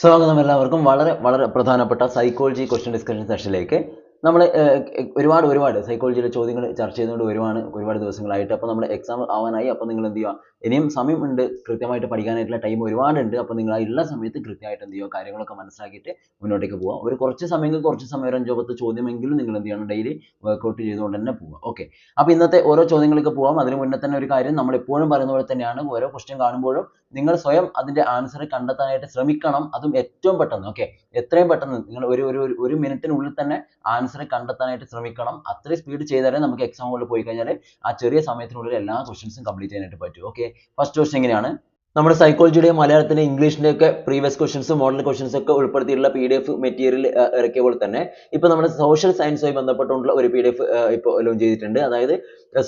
സ്വാഗതം എല്ലാവർക്കും. വളരെ വളരെ പ്രധാനപ്പെട്ട സൈക്കോളജി ക്വസ്റ്റ്യൻ ഡിസ്കഷൻ സെഷനിലേക്ക് നമ്മൾ ഒരുപാട് ഒരുപാട് സൈക്കോളജിയിലെ ചോദ്യങ്ങൾ ചർച്ച ചെയ്തുകൊണ്ട് വരുവാണ് ഒരുപാട് ദിവസങ്ങളായിട്ട്. അപ്പോൾ നമ്മൾ എക്സാം ആവാനായി. അപ്പോൾ നിങ്ങൾ എന്ത് ചെയ്യുക? ഇനിയും സമയമുണ്ട്. കൃത്യമായിട്ട് പഠിക്കാനായിട്ടുള്ള ടൈം ഒരുപാടുണ്ട്. അപ്പോൾ നിങ്ങൾ ആ ഉള്ള സമയത്ത് കൃത്യമായിട്ട് എന്ത് ചെയ്യുക? കാര്യങ്ങളൊക്കെ മനസ്സിലാക്കിയിട്ട് മുന്നോട്ടേക്ക് പോവുക. ഒരു കുറച്ച് സമയങ്ങൾ കുറച്ച് സമയം ഒരു അഞ്ചോ പത്ത് ചോദ്യമെങ്കിലും നിങ്ങൾ എന്ത് ചെയ്യണം? ഡെയിലി വർക്കൗട്ട് ചെയ്തുകൊണ്ട് തന്നെ പോവുക. ഓക്കെ അപ്പോൾ ഇന്നത്തെ ഓരോ ചോദ്യങ്ങൾക്ക് പോവാം. അതിന് മുന്നേ തന്നെ ഒരു കാര്യം നമ്മൾ എപ്പോഴും പറയുന്ന പോലെ തന്നെയാണ്. ഓരോ ക്വസ്റ്റ്യൻ കാണുമ്പോഴും നിങ്ങൾ സ്വയം അതിന്റെ ആൻസർ കണ്ടെത്താനായിട്ട് ശ്രമിക്കണം. അതും ഏറ്റവും പെട്ടെന്ന്. ഓക്കെ എത്രയും പെട്ടെന്ന് നിങ്ങൾ ഒരു ഒരു- ഒരു മിനിറ്റിനുള്ളിൽ തന്നെ ആൻസർ കണ്ടെത്താനായിട്ട് ശ്രമിക്കണം. അത്രയും സ്പീഡ് ചെയ്താലേ നമുക്ക് എക്സാമുകളിൽ പോയി കഴിഞ്ഞാൽ ആ ചെറിയ സമയത്തിനുള്ളിൽ എല്ലാ ക്വസ്റ്റ്യൻസും കംപ്ലീറ്റ് ചെയ്യാനായിട്ട് പറ്റും. ഓക്കെ ഫസ്റ്റ് ക്വസ്റ്റ്യൻ എങ്ങനെയാണ്? നമ്മുടെ സൈക്കോളജിയുടെയും മലയാളത്തിന്റെ ഇംഗ്ലീഷിന്റെ ഒക്കെ പ്രീവിയസ് ക്വസ്റ്റ്യൻസ് മോഡൽ ക്വസ്റ്റ്യൻസ് ഒക്കെ ഉൾപ്പെടുത്തിയിട്ടുള്ള പി ഡി എഫ് മെറ്റീരിയൽ ഇറക്കിയ പോലെ തന്നെ ഇപ്പൊ നമ്മുടെ സോഷ്യൽ സയൻസുമായി ബന്ധപ്പെട്ടുള്ള ഒരു പി ഡി എഫ് ഇപ്പോൾ ലോഞ്ച് ചെയ്തിട്ടുണ്ട്. അതായത്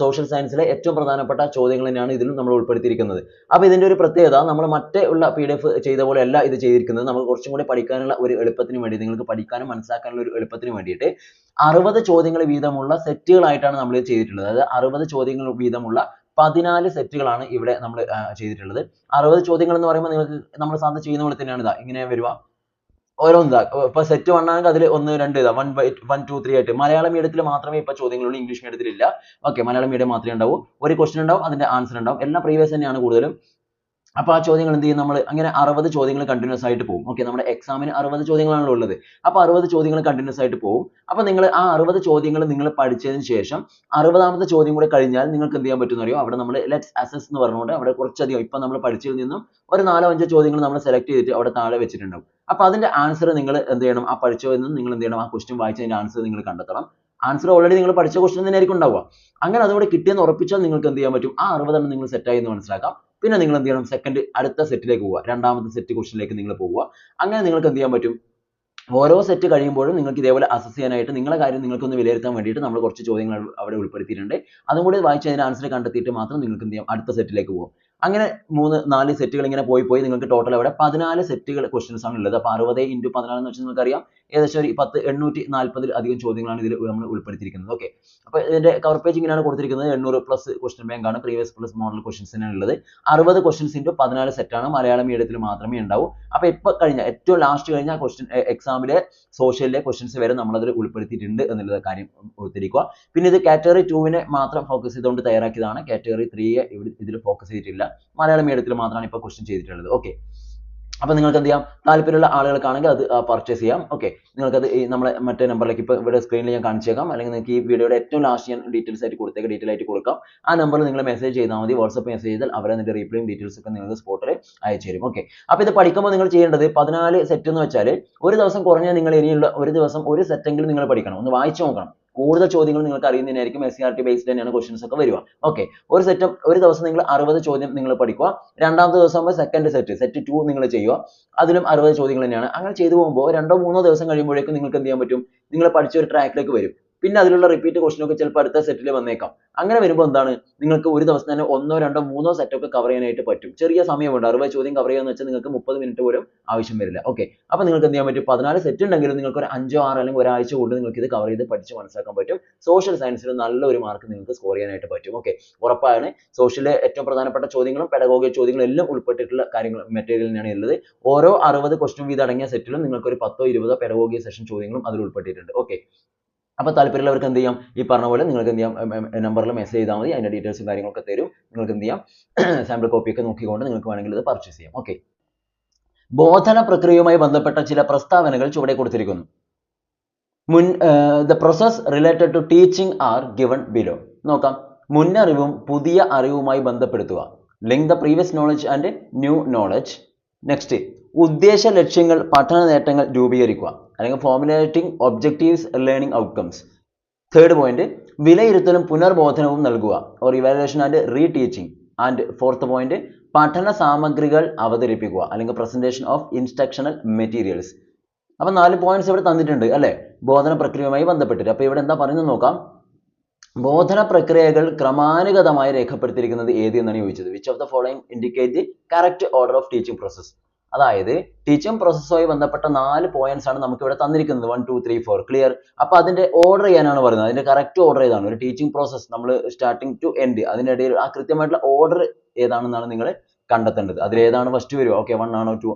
സോഷ്യൽ സയൻസിലെ ഏറ്റവും പ്രധാനപ്പെട്ട ചോദ്യങ്ങൾ തന്നെയാണ് ഇതിലും നമ്മൾ ഉൾപ്പെടുത്തിയിരിക്കുന്നത്. അപ്പോൾ ഇതിന്റെ ഒരു പ്രത്യേകത നമ്മൾ മറ്റേ ഉള്ള പി ഡി എഫ് ചെയ്ത പോലെ അല്ല ഇത് ചെയ്തിരിക്കുന്നത്. നമുക്ക് കുറച്ചും കൂടി പഠിക്കാനുള്ള ഒരു എളുപ്പത്തിന് വേണ്ടി നിങ്ങൾക്ക് പഠിക്കാനും മനസ്സിലാക്കാനുള്ള ഒരു എളുപ്പത്തിന് വേണ്ടിയിട്ട് അറുപത് ചോദ്യങ്ങൾ വീതമുള്ള സെറ്റുകളായിട്ടാണ് നമ്മൾ ചെയ്തിട്ടുള്ളത്. അതായത് അറുപത് ചോദ്യങ്ങൾ വീതമുള്ള പതിനാല് സെറ്റുകളാണ് ഇവിടെ നമ്മൾ ചെയ്തിട്ടുള്ളത്. അറുപത് ചോദ്യങ്ങൾ എന്ന് പറയുമ്പോൾ നിങ്ങൾക്ക് നമ്മൾ സാധാരണ ചെയ്യുന്ന പോലെ തന്നെയാണ് ഇതാ ഇങ്ങനെ വരുക. ഓരോന്നിതാ ഇപ്പൊ സെറ്റ് വൺ ആണെങ്കിൽ അതിൽ ഒന്ന് രണ്ട് ഇതാ one by one two three ആയിട്ട്. മലയാളം മീഡിയത്തിൽ മാത്രമേ ഇപ്പൊ ചോദ്യങ്ങളുള്ളൂ ഇംഗ്ലീഷ് മീഡിയത്തിൽ ഇല്ല. ഓക്കെ മലയാളം മീഡിയം മാത്രമേ ഉണ്ടാവൂ. ഒരു ക്വസ്റ്റ്യൻ ഉണ്ടാവും അതിന്റെ ആൻസർ ഉണ്ടാവും. എല്ലാം പ്രീവിയസ് തന്നെയാണ് കൂടുതലും. അപ്പൊ ആ ചോദ്യങ്ങൾ എന്ത് ചെയ്യും? നമ്മൾ അങ്ങനെ അറുപത് ചോദ്യങ്ങൾ കണ്ടിന്യൂസ് ആയിട്ട് പോകും ഓക്കെ നമ്മുടെ എക്സാമിന് അറുപത് ചോദ്യങ്ങളാണല്ലോ ഉള്ളത്. അപ്പോൾ അറുപത് ചോദ്യങ്ങൾ കണ്ടിന്യൂസ് ആയിട്ട് പോകും അപ്പോൾ നിങ്ങൾ ആ അറുപത് ചോദ്യങ്ങൾ നിങ്ങൾ പഠിച്ചതിന് ശേഷം അറുപതാമത്തെ ചോദ്യം കൂടെ കഴിഞ്ഞാൽ നിങ്ങൾക്ക് എന്ത് ചെയ്യാൻ പറ്റുമെന്ന് അറിയോ? അവിടെ നമ്മൾ ലെറ്റ്സ് അസസ് എന്ന് പറഞ്ഞുകൊണ്ട് അവിടെ കുറച്ചധികം ഇപ്പോ നമ്മൾ പഠിച്ചതിൽ നിന്നും ഒരു നാലോ അഞ്ചോ ചോദ്യങ്ങൾ നമ്മൾ സെലക്ട് ചെയ്തിട്ട് അവിടെ താഴെ വെച്ചിട്ടുണ്ടാവും. അപ്പോൾ അതിന്റെ ആൻസർ നിങ്ങൾ എന്ത് ചെയ്യണം? ആ പഠിച്ചതിൽ നിന്ന് നിങ്ങൾ എന്ത് ചെയ്യണം? ആ ക്വസ്റ്റ്യൻ വായിച്ചതിന്റെ ആൻസർ നിങ്ങൾ കണ്ടെത്തണം. ആൻസർ ഓൾറെഡി നിങ്ങൾ പഠിച്ച ക്വസ്റ്റ്യൻ തന്നെ ആയിരിക്കും ഉണ്ടാവുക. അങ്ങനെ അതുകൂടെ കിട്ടിയെന്ന് ഉറപ്പിച്ചാൽ നിങ്ങൾക്ക് എന്ത് ചെയ്യാൻ പറ്റും? ആ അറുപതെണ്ണം നിങ്ങൾ സെറ്റ് ആയി എന്ന് മനസ്സിലാക്കാം. പിന്നെ നിങ്ങൾ എന്ത് ചെയ്യണം സെക്കൻഡ് അടുത്ത സെറ്റിലേക്ക് പോവുക. രണ്ടാമത്തെ സെറ്റ് ക്വസ്റ്റിനിലേക്ക് നിങ്ങൾ പോവുക. അങ്ങനെ നിങ്ങൾക്ക് എന്ത് ചെയ്യാൻ പറ്റും? ഓരോ സെറ്റ് കഴിയുമ്പോഴും നിങ്ങൾക്ക് ഇതേപോലെ അസസ് ചെയ്യാനായിട്ട് നിങ്ങളുടെ കാര്യം നിങ്ങൾക്കൊന്ന് വിലയിരുത്താൻ വേണ്ടിയിട്ട് നമ്മൾ കുറച്ച് ചോദ്യങ്ങൾ അവിടെ ഉൾപ്പെടുത്തിയിട്ടുണ്ട്. അതും കൂടി വായിച്ച് അതിന്റെ ആൻസർ കണ്ടെത്തിയിട്ട് മാത്രം നിങ്ങൾക്ക് എന്ത് ചെയ്യാം അടുത്ത സെറ്റിലേക്ക് പോകും അങ്ങനെ മൂന്ന് നാല് സെറ്റുകൾ ഇങ്ങനെ പോയി പോയി നിങ്ങൾക്ക് ടോട്ടൽ അവിടെ പതിനാല് സെറ്റുകൾ ക്വസ്റ്റ്യൻസ് ആണ് ഉള്ളത്. അപ്പോൾ അറുപത് ഇന്റു പതിനാല് എന്ന് വെച്ചാൽ നിങ്ങൾക്കറിയാം. ഏകദേശം ഒരു പത്ത് എണ്ണൂറ്റി നാൽപ്പതിൽ അധികം ചോദ്യങ്ങളാണ് ഇതിൽ നമ്മൾ ഉൾപ്പെടുത്തിയിരിക്കുന്നത്. ഓക്കെ അപ്പോൾ ഇതിന്റെ കവർ പേജ് ഇങ്ങനെയാണ് കൊടുത്തിരിക്കുന്നത്. എണ്ണൂറ് പ്ലസ് ക്വസ്റ്റ്യൻ ബാങ്ക് ആണ്. പ്രീവിയസ് പ്ലസ് മോഡൽ ക്വസ്റ്റ്യൻസ് തന്നെയാണ് ഉള്ളത്. അറുപത് ക്വസ്റ്റ്യൻസ് ഇന്റു പതിനാല് സെറ്റാണ് മലയാളം മീഡിയത്തിൽ മാത്രമേ ഉണ്ടാവൂ. അപ്പോൾ ഇപ്പോൾ കഴിഞ്ഞ ഏറ്റവും ലാസ്റ്റ് കഴിഞ്ഞ ക്വസ്റ്റ്യൻ എക്സാമിലെ സോഷ്യലിലെ ക്വസ്റ്റ്യൻസ് വരെ നമ്മളതിൽ ഉൾപ്പെടുത്തിയിട്ടുണ്ട് എന്നുള്ള കാര്യം ഓർത്തിരിക്കുക പിന്നെ ഇത് കാറ്റഗറി ടുവിനെ മാത്രം ഫോക്കസ് ചെയ്തുകൊണ്ട് തയ്യാറാക്കിയതാണ്. കാറ്റഗറി ത്രീയെ ഇതിൽ ഫോക്കസ് ചെയ്തിട്ടില്ല. മലയാളം മീഡിയത്തിൽ മാത്രമാണ് ഇപ്പോൾ ക്വസ്റ്റ്യൻ ചെയ്തിട്ടുള്ളത്. ഓക്കെ അപ്പോൾ നിങ്ങൾക്ക് എന്ത് ചെയ്യാം? താല്പര്യമുള്ള ആളുകൾക്കാണെങ്കിൽ അത് പർച്ചേസ് ചെയ്യാം. ഓക്കെ നിങ്ങൾക്കത് ഈ നമ്മളെ മറ്റേ നമ്പറിലേക്ക് ഇപ്പോൾ ഇവിടെ സ്ക്രീനിൽ ഞാൻ കാണിച്ചേക്കാം. അല്ലെങ്കിൽ നിങ്ങൾക്ക് ഈ വീഡിയോയുടെ ഏറ്റവും ലാസ്റ്റ് ഞാൻ ഡീറ്റെയിൽസ് ആയിട്ട് കൊടുത്തേക്ക് ഡീറ്റെയിൽ ആയിട്ട് കൊടുക്കാം. ആ നമ്പറിൽ നിങ്ങൾ മെസ്സേജ് ചെയ്താൽ മതി. വാട്സപ്പ് മെസ്സേജ് ചെയ്താൽ അവർ അതിന്റെ റീപ്ലേയും ഡീറ്റെയിൽസ് ഒക്കെ നിങ്ങൾക്ക് സ്പോട്ടിൽ അയച്ചു തരും. ഓക്കെ അപ്പോൾ ഇത് പഠിക്കുമ്പോൾ നിങ്ങൾ ചെയ്യേണ്ടത് പതിനാല് സെറ്റ് എന്ന് വെച്ചാൽ ഒരു ദിവസം കുറഞ്ഞ നിങ്ങൾ ഇനിയുള്ള ഒരു ദിവസം ഒരു സെറ്റെങ്കിലും നിങ്ങൾ പഠിക്കണം. ഒന്ന് വായിച്ചു നോക്കണം. കൂടുതൽ ചോദ്യങ്ങൾ നിങ്ങൾക്ക് അറിയുന്നതിനായിരിക്കും ആർ ടി ബേസ്ഡ് തന്നെയാണ് questions ഒക്കെ വരിക. ഓക്കെ ഒരു സെറ്റ് ഒരു ദിവസം നിങ്ങൾ അറുപത് ചോദ്യം നിങ്ങൾ പഠിക്കുക. രണ്ടാമത്തെ ദിവസം ആകുമ്പോൾ സെക്കൻഡ് സെറ്റ് സെറ്റ് ടു നിങ്ങൾ ചെയ്യുക. അതിലും അറുപത് ചോദ്യങ്ങൾ തന്നെയാണ്. അങ്ങനെ ചെയ്തു പോകുമ്പോൾ രണ്ടോ മൂന്നോ ദിവസം കഴിയുമ്പോഴേക്കും നിങ്ങൾക്ക് എന്ത് ചെയ്യാൻ പറ്റും? നിങ്ങൾ പഠിച്ച ഒരു ട്രാക്കിലേക്ക് വരും. പിന്നെ അതിലുള്ള റിപ്പീറ്റ് ക്വസ്റ്റൻ ഒക്കെ ചിലപ്പോൾ അടുത്ത സെറ്റിൽ വന്നേക്കാം. അങ്ങനെ വരുമ്പോൾ എന്താണ്? നിങ്ങൾക്ക് ഒരു ദിവസം തന്നെ ഒന്നോ രണ്ടോ മൂന്നോ സെറ്റ് ഒക്കെ കവർ ചെയ്യാനായിട്ട് പറ്റും. ചെറിയ സമയമുണ്ട്. അറുപത് ചോദ്യം കവർ ചെയ്യാന്ന് വെച്ചാൽ നിങ്ങൾക്ക് മുപ്പത് മിനിറ്റ് പോലും ആവശ്യം വരില്ല. ഓക്കെ അപ്പോൾ നിങ്ങൾക്ക് എന്ത് ചെയ്യാൻ പറ്റും? പതിനാല് സെറ്റ് ഉണ്ടെങ്കിലും നിങ്ങൾക്ക് ഒരു അഞ്ചോ ആറോ അല്ലെങ്കിൽ ഒരാഴ്ച കൊണ്ട് നിങ്ങൾക്ക് ഇത് കവർ ചെയ്ത് പഠിച്ച് മനസ്സിലാക്കാൻ പറ്റും. സോഷ്യൽ സയൻസിൽ നല്ലൊരു മാർക്ക് നിങ്ങൾക്ക് സ്കോർ ചെയ്യാനായിട്ട് പറ്റും. ഓക്കെ ഉറപ്പാണ് സോഷ്യലിലെ ഏറ്റവും പ്രധാനപ്പെട്ട ചോദ്യങ്ങളും പെഡഗോഗി ചോദ്യങ്ങളും എല്ലാം ഉൾപ്പെട്ടിട്ടുള്ള കാര്യങ്ങൾ മെറ്റീരിയലിനാണ് ഉള്ളത്. ഓരോ അറുപത് ക്വസ്റ്റ്യൻ വീതം അടങ്ങിയ സെറ്റിലും നിങ്ങൾക്ക് ഒരു പത്തോ ഇരുപതോ പെഡഗോഗി സെഷൻ ചോദ്യങ്ങളും അതിൽ ഉൾപ്പെട്ടിട്ടുണ്ട്. ഓക്കെ അപ്പോൾ താല്പര്യമുള്ളവർക്ക് എന്ത് ചെയ്യാം? ഈ പറഞ്ഞ പോലെ നിങ്ങൾക്ക് എന്ത് ചെയ്യാം? നമ്പറിൽ മെസ്സേജ് ചെയ്താൽ മതി. അതിന്റെ ഡീറ്റെയിൽസും കാര്യങ്ങളൊക്കെ തരും. നിങ്ങൾക്ക് എന്ത് ചെയ്യാം? സാമ്പിൾ കോപ്പി ഒക്കെ നോക്കിക്കൊണ്ട് നിങ്ങൾക്ക് വേണമെങ്കിൽ ഇത് പർച്ചേസ് ചെയ്യാം. ഓക്കെ ബോധന പ്രക്രിയയുമായി ബന്ധപ്പെട്ട ചില പ്രസ്താവനകൾ ചുവടെ കൊടുത്തിരിക്കുന്നു. മുൻ the process related to teaching are given below നോക്കാം. മുന്നറിവും പുതിയ അറിവുമായി ബന്ധപ്പെടുത്തുക. Link the previous knowledge and new knowledge next ഉദ്ദേശ ലക്ഷ്യങ്ങൾ പഠന നേട്ടങ്ങൾ രൂപീകരിക്കുക. അല്ലെങ്കിൽ formulating objectives learning outcomes third point വിലയിരുത്തലും പുനർബോധനവും നൽകുക. Or evaluation and re teaching and fourth point പഠന സാമഗ്രികൾ അവതരിപ്പിക്കുക. അല്ലെങ്കിൽ പ്രസന്റേഷൻ ഓഫ് ഇൻസ്ട്രക്ഷണൽ മെറ്റീരിയൽസ് അപ്പൊ നാല് പോയിന്റ്സ് ഇവിടെ തന്നിട്ടുണ്ട് അല്ലേ? ബോധന പ്രക്രിയയുമായി ബന്ധപ്പെട്ടിട്ട്. അപ്പൊ ഇവിടെ എന്താ പറയുന്നത് നോക്കാം. ബോധന പ്രക്രിയകൾ ക്രമാനുഗതമായി രേഖപ്പെടുത്തിയിരിക്കുന്നത് ഏത് എന്നാണ് ചോദിച്ചത്? Which of the following indicate the correct order of teaching process അതായത് ടീച്ചിങ് പ്രോസസ്സുമായി ബന്ധപ്പെട്ട നാല് പോയിന്റ്സ് ആണ് നമുക്ക് ഇവിടെ തന്നിരിക്കുന്നത്. One two three four clear അപ്പൊ അതിന്റെ ഓർഡർ ചെയ്യാനാണ് പറയുന്നത്. അതിന്റെ കറക്റ്റ് ഓർഡർ ഏതാണ്? ഒരു ടീച്ചിങ് പ്രോസസ് നമ്മൾ സ്റ്റാർട്ടിങ് ടു എൻഡ് അതിനിടയിൽ ആ കൃത്യമായിട്ടുള്ള ഓർഡർ ഏതാണെന്നാണ് നിങ്ങൾ കണ്ടെത്തേണ്ടത്. അതിൽ ഏതാണ് ഫസ്റ്റ് വരിക? ഓക്കെ വൺ ആണോ ടു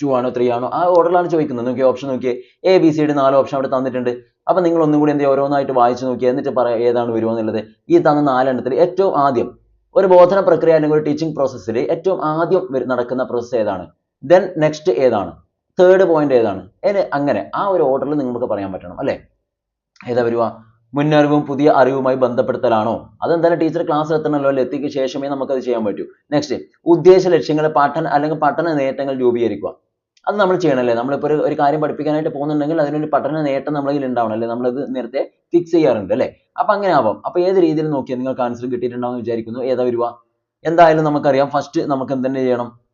ടു ആണോ ത്രീ ആണോ? ആ ഓർഡറിലാണ് ചോദിക്കുന്നത്. നോക്കിയേ ഓപ്ഷൻ നോക്കിയേ. എ ബി D നാല് ഓപ്ഷൻ അവിടെ തന്നിട്ടുണ്ട്. അപ്പൊ നിങ്ങൾ ഒന്നും കൂടി എന്ത് ഓരോന്നായിട്ട് വായിച്ചു നോക്കിയാൽ എന്നിട്ട് പറയാം ഏതാണ് വരുമോ എന്നുള്ളത്? ഈ തന്ന നാലെണ്ണത്തിൽ ഏറ്റവും ആദ്യം ഒരു ബോധന പ്രക്രിയ അല്ലെങ്കിൽ ഒരു ടീച്ചിങ് പ്രോസസ്സിൽ ഏറ്റവും ആദ്യം നടക്കുന്ന പ്രോസസ്സ് ഏതാണ്? ദെൻ നെക്സ്റ്റ് ഏതാണ്? തേർഡ് പോയിന്റ് ഏതാണ്? അങ്ങനെ ആ ഒരു ഓർഡറിൽ നിങ്ങൾക്ക് പറയാൻ പറ്റണം അല്ലേ? ഏതാ വരുക? മുന്നറിവും പുതിയ അറിവുമായി ബന്ധപ്പെടുത്തലാണോ? അതെന്തായാലും ടീച്ചർ ക്ലാസ് എത്തണമല്ലോ അല്ലെ? എത്തിക്ക് ശേഷമേ അത് ചെയ്യാൻ പറ്റൂ. നെക്സ്റ്റ് ഉദ്ദേശ ലക്ഷ്യങ്ങൾ പഠന അല്ലെങ്കിൽ പഠന നേട്ടങ്ങൾ രൂപീകരിക്കുക. അത് നമ്മൾ ചെയ്യണമല്ലേ? നമ്മളിപ്പോൾ ഒരു ഒരു കാര്യം പഠിപ്പിക്കാനായിട്ട് പോകുന്നുണ്ടെങ്കിൽ അതിനൊരു പഠന നേട്ടം നമ്മളിൽ ഉണ്ടാവണം അല്ലേ? നമ്മളത് നേരത്തെ ഫിക്സ് ചെയ്യാറുണ്ട് അല്ലേ? അപ്പം അങ്ങനെ ആവാം. അപ്പോൾ ഏത് രീതിയിൽ നോക്കിയാൽ നിങ്ങൾക്ക് ആൻസർ കിട്ടിയിട്ടുണ്ടാവും എന്ന് വിചാരിക്കുന്നു. ഏതാ വരുക? എന്തായാലും നമുക്കറിയാം. ഫസ്റ്റ് നമുക്ക് എന്തെന്നെ ചെയ്യണം?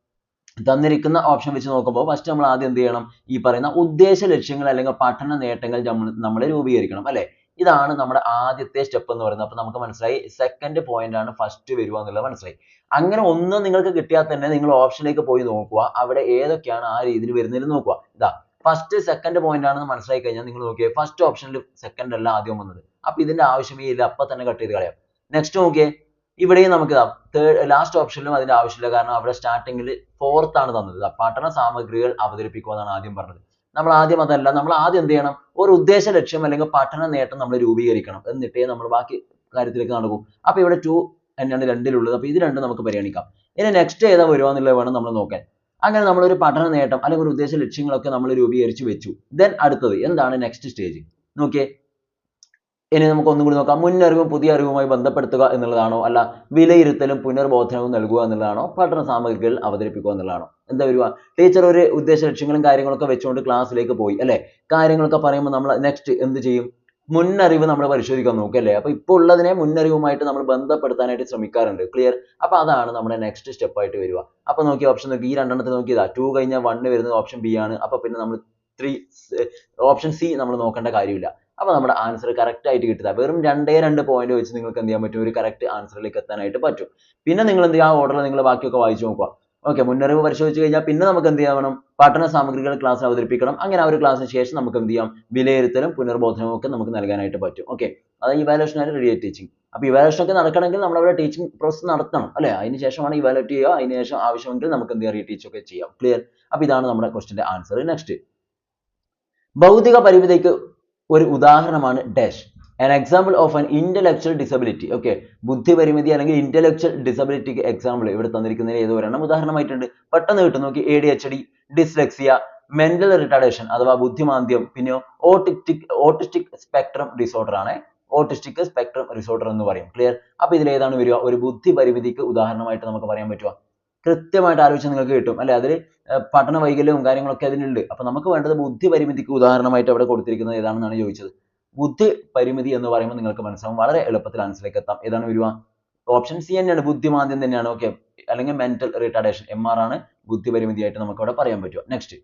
തന്നിരിക്കുന്ന ഓപ്ഷൻ വെച്ച് നോക്കുമ്പോൾ ഫസ്റ്റ് നമ്മൾ ആദ്യം എന്ത് ചെയ്യണം? ഈ പറയുന്ന ഉദ്ദേശ ലക്ഷ്യങ്ങൾ അല്ലെങ്കിൽ പഠന നേട്ടങ്ങൾ നമ്മൾ നമ്മൾ രൂപീകരിക്കണം അല്ലേ? ഇതാണ് നമ്മുടെ ആദ്യത്തെ സ്റ്റെപ്പ് എന്ന് പറയുന്നത്. അപ്പൊ നമുക്ക് മനസ്സിലായി സെക്കൻഡ് പോയിന്റ് ആണ് ഫസ്റ്റ് വരിക എന്നുള്ളത് മനസ്സിലായി. അങ്ങനെ ഒന്നും നിങ്ങൾക്ക് കിട്ടിയാൽ തന്നെ നിങ്ങൾ ഓപ്ഷനിലേക്ക് പോയി നോക്കുക. അവിടെ ഏതൊക്കെയാണ് ആ രീതിയിൽ വരുന്നതിൽ നോക്കുക. ഇതാ ഫസ്റ്റ് സെക്കൻഡ് പോയിന്റ് ആണെന്ന് മനസ്സിലായി കഴിഞ്ഞാൽ നിങ്ങൾ നോക്കിയേ ഫസ്റ്റ് ഓപ്ഷനിൽ സെക്കൻഡ് അല്ല ആദ്യം വന്നത്. അപ്പൊ ഇതിന്റെ ആവശ്യമേ ഇല്ല. അപ്പൊ തന്നെ കട്ട് ചെയ്ത് കളയാം. നെക്സ്റ്റ് നോക്കിയേ ഇവിടെയും നമുക്ക് തേർഡ് ലാസ്റ്റ് ഓപ്ഷനിലും അതിന്റെ ആവശ്യമില്ല. കാരണം അവിടെ സ്റ്റാർട്ടിങ്ങിൽ ഫോർത്ത് ആണ് തന്നത്. പഠന സാമഗ്രികൾ അവതരിപ്പിക്കുക എന്നാണ് ആദ്യം പറഞ്ഞത്. നമ്മൾ ആദ്യം അതല്ല നമ്മൾ ആദ്യം എന്ത് ചെയ്യണം? ഒരു ഉദ്ദേശ ലക്ഷ്യം അല്ലെങ്കിൽ പഠന നേട്ടം നമ്മൾ രൂപീകരിക്കണം. എന്നിട്ടേ നമ്മൾ ബാക്കി കാര്യത്തിലേക്ക് നടക്കും. അപ്പൊ ഇവിടെ ടു എന്നാണ് രണ്ടിലുള്ളത്. അപ്പൊ ഇത് രണ്ടും നമുക്ക് പരിഗണിക്കാം. ഇനി നെക്സ്റ്റ് ഏതാ വരുക എന്നുള്ളത് വേണം നമ്മൾ നോക്കാൻ. അങ്ങനെ നമ്മൾ ഒരു പഠന നേട്ടം അല്ലെങ്കിൽ ഒരു ഉദ്ദേശ ലക്ഷ്യങ്ങളൊക്കെ നമ്മൾ രൂപീകരിച്ച് വെച്ചു. ദെൻ അടുത്തത് എന്താണ് നെക്സ്റ്റ് സ്റ്റേജ് നോക്കിയേ. ഇനി നമുക്ക് ഒന്നും കൂടി നോക്കാം. മുന്നറിവും പുതിയ അറിവുമായി ബന്ധപ്പെടുത്തുക എന്നുള്ളതാണോ? അല്ല വിലയിരുത്തലും പുനർബോധനവും നൽകുക എന്നുള്ളതാണോ? പഠന സാമഗ്രികൾ അവതരിപ്പിക്കുക എന്നുള്ളതാണോ? എന്താ വരിക? ടീച്ചർ ഒരു ഉദ്ദേശ ലക്ഷ്യങ്ങളും കാര്യങ്ങളൊക്കെ വെച്ചുകൊണ്ട് ക്ലാസ്സിലേക്ക് പോയി അല്ലേ? കാര്യങ്ങളൊക്കെ പറയുമ്പോൾ നമ്മൾ നെക്സ്റ്റ് എന്ത് ചെയ്യും? മുന്നറിവ് നമ്മൾ പരിശോധിക്കാൻ നോക്കുക അല്ലേ? അപ്പൊ ഇപ്പോൾ ഉള്ളതിനെ മുന്നറിവുമായിട്ട് നമ്മൾ ബന്ധപ്പെടുത്താനായിട്ട് ശ്രമിക്കാറുണ്ട്. ക്ലിയർ അപ്പൊ അതാണ് നമ്മുടെ നെക്സ്റ്റ് സ്റ്റെപ്പ് ആയിട്ട് വരിക. അപ്പൊ നോക്കി ഓപ്ഷൻ നോക്കി. ഈ രണ്ടെണ്ണത്തിൽ നോക്കിയതാ. ടു കഴിഞ്ഞാൽ വണ്ണ് വരുന്നത് ഓപ്ഷൻ ബി ആണ്. അപ്പൊ പിന്നെ നമ്മൾ ത്രീ ഓപ്ഷൻ സി നമ്മൾ നോക്കേണ്ട കാര്യമില്ല. അപ്പൊ നമ്മുടെ ആൻസർ കറക്റ്റ് ആയിട്ട് കിട്ടുക. വെറും രണ്ടേ രണ്ട് പോയിന്റ് വെച്ച് നിങ്ങൾക്ക് എന്ത് ചെയ്യാൻ പറ്റും? ഒരു കറക്റ്റ് ആൻസറിലേക്ക് എത്താനായിട്ട് പറ്റും. പിന്നെ നിങ്ങൾ എന്ത് ചെയ്യുക? ആ ഓർഡറിൽ നിങ്ങൾ ബാക്കിയൊക്കെ വായിച്ചു നോക്കുക. ഓക്കെ മുന്നറിവ് പരിശോധിച്ച് കഴിഞ്ഞാൽ പിന്നെ നമുക്ക് എന്ത് ചെയ്യണം പഠന സാമഗ്രികൾ ക്ലാസ് അവതരിപ്പിക്കണം. അങ്ങനെ ആ ഒരു ക്ലാസ്സിന് ശേഷം നമുക്ക് എന്ത് ചെയ്യാം? വിലയിരുത്തലും പുനർബോധനവും ഒക്കെ നമുക്ക് നൽകാനായിട്ട് പറ്റും. ഓക്കെ അത് ഇവാലുവേഷൻ ആണ് റെഡി ടീച്ചിങ് അപ്പോൾ ഇവാലുവേഷൻ ഒക്കെ നടക്കണമെങ്കിൽ നമ്മൾ അവിടെ ടീച്ചിങ് പ്രോസസ് നടത്തണം അല്ലെ? അതിന് ശേഷമാണ് ഇവാലുവേറ്റ് ചെയ്യുക. അതിന് ശേഷം ആവശ്യമെങ്കിൽ നമുക്ക് എന്ത് ചെയ്യാം? റീടീച്ച് ഒക്കെ ചെയ്യാം. ക്ലിയർ അപ്പോൾ ഇതാണ് നമ്മുടെ ക്വസ്റ്റിന്റെ ആൻസർ നെക്സ്റ്റ് ഭൗതിക പരിമിതിക്ക് ഒരു ഉദാഹരണമാണ് dash an example of an intellectual disability okay. ബുദ്ധിപരിമിതി അല്ലെങ്കിൽ intellectual ഡിസബിലിറ്റിക്ക് എക്സാമ്പിൾ ഇവിടെ തന്നിരിക്കുന്നതിൽ ഏത് ഒരെണ്ണം ഉദാഹരണമായിട്ടുണ്ട്. പെട്ടെന്ന് കിട്ടും. നോക്കി A D H D dyslexia mental retardation അഥവാ ബുദ്ധിമാന്ദ്യം പിന്നെ ഓട്ടിസ്റ്റിക് ഓട്ടിസ്റ്റിക് സ്പെക്ട്രം ഡിസോർഡർ ആണ്. ഓട്ടിസ്റ്റിക് സ്പെക്ട്രം ഡിസോർഡർ എന്ന് പറയും. ക്ലിയർ അപ്പൊ ഇതിൽ ഏതാണ് വരിക. ഒരു ബുദ്ധിപരിമിതിക്ക് ഉദാഹരണമായിട്ട് നമുക്ക് പറയാൻ പറ്റുക. കൃത്യമായിട്ട് ആലോചിച്ച് നിങ്ങൾക്ക് കിട്ടും. അല്ലെ? അതിൽ പഠന വൈകല്യവും കാര്യങ്ങളൊക്കെ അതിലുണ്ട്. അപ്പൊ നമുക്ക് വേണ്ടത് ബുദ്ധി പരിമിതിക്ക് ഉദാഹരണമായിട്ട് അവിടെ കൊടുത്തിരിക്കുന്നത് ഏതാണെന്നാണ് ചോദിച്ചത്. ബുദ്ധി പരിമിതി എന്ന് പറയുമ്പോൾ നിങ്ങൾക്ക് മനസ്സിലാവും. വളരെ എളുപ്പത്തിൽ ആൻസറിലേക്ക് എത്താം. ഏതാണ് വരിക? ഓപ്ഷൻ സി തന്നെയാണ് ബുദ്ധിമാന്ദ്യം തന്നെയാണ്. ഓക്കെ അല്ലെങ്കിൽ മെന്റൽ റിട്ടാഡേഷൻ എം ആർ ആണ് ബുദ്ധി പരിമിതിയായിട്ട് നമുക്ക് അവിടെ പറയാൻ പറ്റുക. നെക്സ്റ്റ്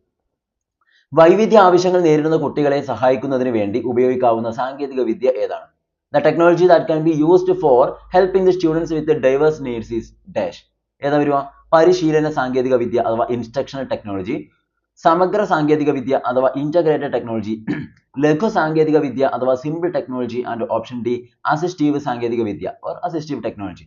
വൈവിധ്യ ആവശ്യങ്ങൾ നേരിടുന്ന കുട്ടികളെ സഹായിക്കുന്നതിന് വേണ്ടി ഉപയോഗിക്കാവുന്ന സാങ്കേതിക വിദ്യ ഏതാണ്? The technology that can be used for helping the students with diverse needs needs dash ഏതാ വരുക? പരിശീലന സാങ്കേതിക വിദ്യ അഥവാ ഇൻസ്ട്രക്ഷണൽ ടെക്നോളജി സമഗ്ര സാങ്കേതിക വിദ്യ അഥവാ ഇന്റഗ്രേറ്റഡ് ടെക്നോളജി ലഘു സാങ്കേതിക വിദ്യ അഥവാ simple technology and option D assistive സാങ്കേതിക വിദ്യ ഓർ അസിസ്റ്റീവ് ടെക്നോളജി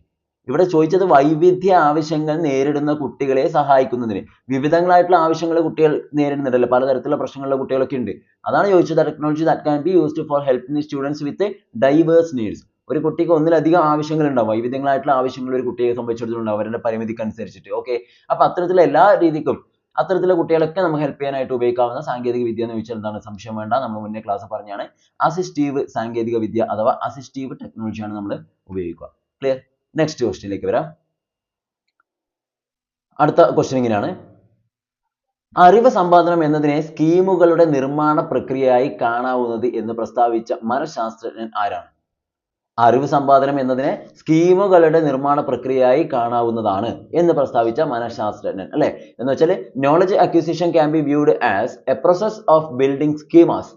ഇവിടെ ചോദിച്ചത് വൈവിധ്യ ആവശ്യങ്ങൾ നേരിടുന്ന കുട്ടികളെ സഹായിക്കുന്നതിന്. വിവിധങ്ങളായിട്ടുള്ള ആവശ്യങ്ങൾ കുട്ടികൾ നേരിടുന്നുണ്ടല്ലോ. പലതരത്തിലുള്ള പ്രശ്നങ്ങളുള്ള കുട്ടികളൊക്കെ ഉണ്ട്. അതാണ് ചോദിച്ചത്. Technology that can be used for helping students students diverse needs ഒരു കുട്ടിക്ക് ഒന്നിലധികം ആവശ്യങ്ങൾ ഉണ്ടാവും വൈവിധ്യങ്ങളായിട്ടുള്ള ആവശ്യങ്ങൾ ഒരു കുട്ടിയെ സംബന്ധിച്ചിടത്തോളം അവരുടെ പരിമിതിക്ക് അനുസരിച്ചിട്ട് ഓക്കെ അപ്പൊ അത്തരത്തിലുള്ള എല്ലാ രീതിക്കും അത്തരത്തിലുള്ള കുട്ടികളൊക്കെ നമുക്ക് ഹെൽപ്പ് ചെയ്യാനായിട്ട് ഉപയോഗിക്കാവുന്ന സാങ്കേതിക വിദ്യ എന്ന് ചോദിച്ചാൽ എന്താണ്? സംശയം വേണ്ട. നമ്മൾ മുന്നേ ക്ലാസ് പറഞ്ഞാണ് അസിസ്റ്റീവ് സാങ്കേതിക വിദ്യ അഥവാ അസിസ്റ്റീവ് ടെക്നോളജിയാണ് നമ്മൾ ഉപയോഗിക്കുക. ക്ലിയർ നെക്സ്റ്റ് ക്വസ്റ്റ്യനിലേക്ക് വരാം. അടുത്ത ക്വസ്റ്റ്യൻ ഇങ്ങനെയാണ്. അറിവ് സമ്പാദനം എന്നതിനെ സ്കീമുകളുടെ നിർമ്മാണ പ്രക്രിയയായി കാണാവുന്നത് എന്ന് പ്രസ്താവിച്ച മനഃശാസ്ത്രജ്ഞൻ ആരാണ്? അറിവ് സമ്പാദനം എന്നതിനെ സ്കീമുകളുടെ നിർമ്മാണ പ്രക്രിയയായി കാണാവുന്നതാണ് എന്ന് പ്രസ്താവിച്ച മനഃശാസ്ത്രജ്ഞൻ അല്ലെ? എന്ന് വെച്ചാൽ knowledge acquisition can be viewed as a process of building schemas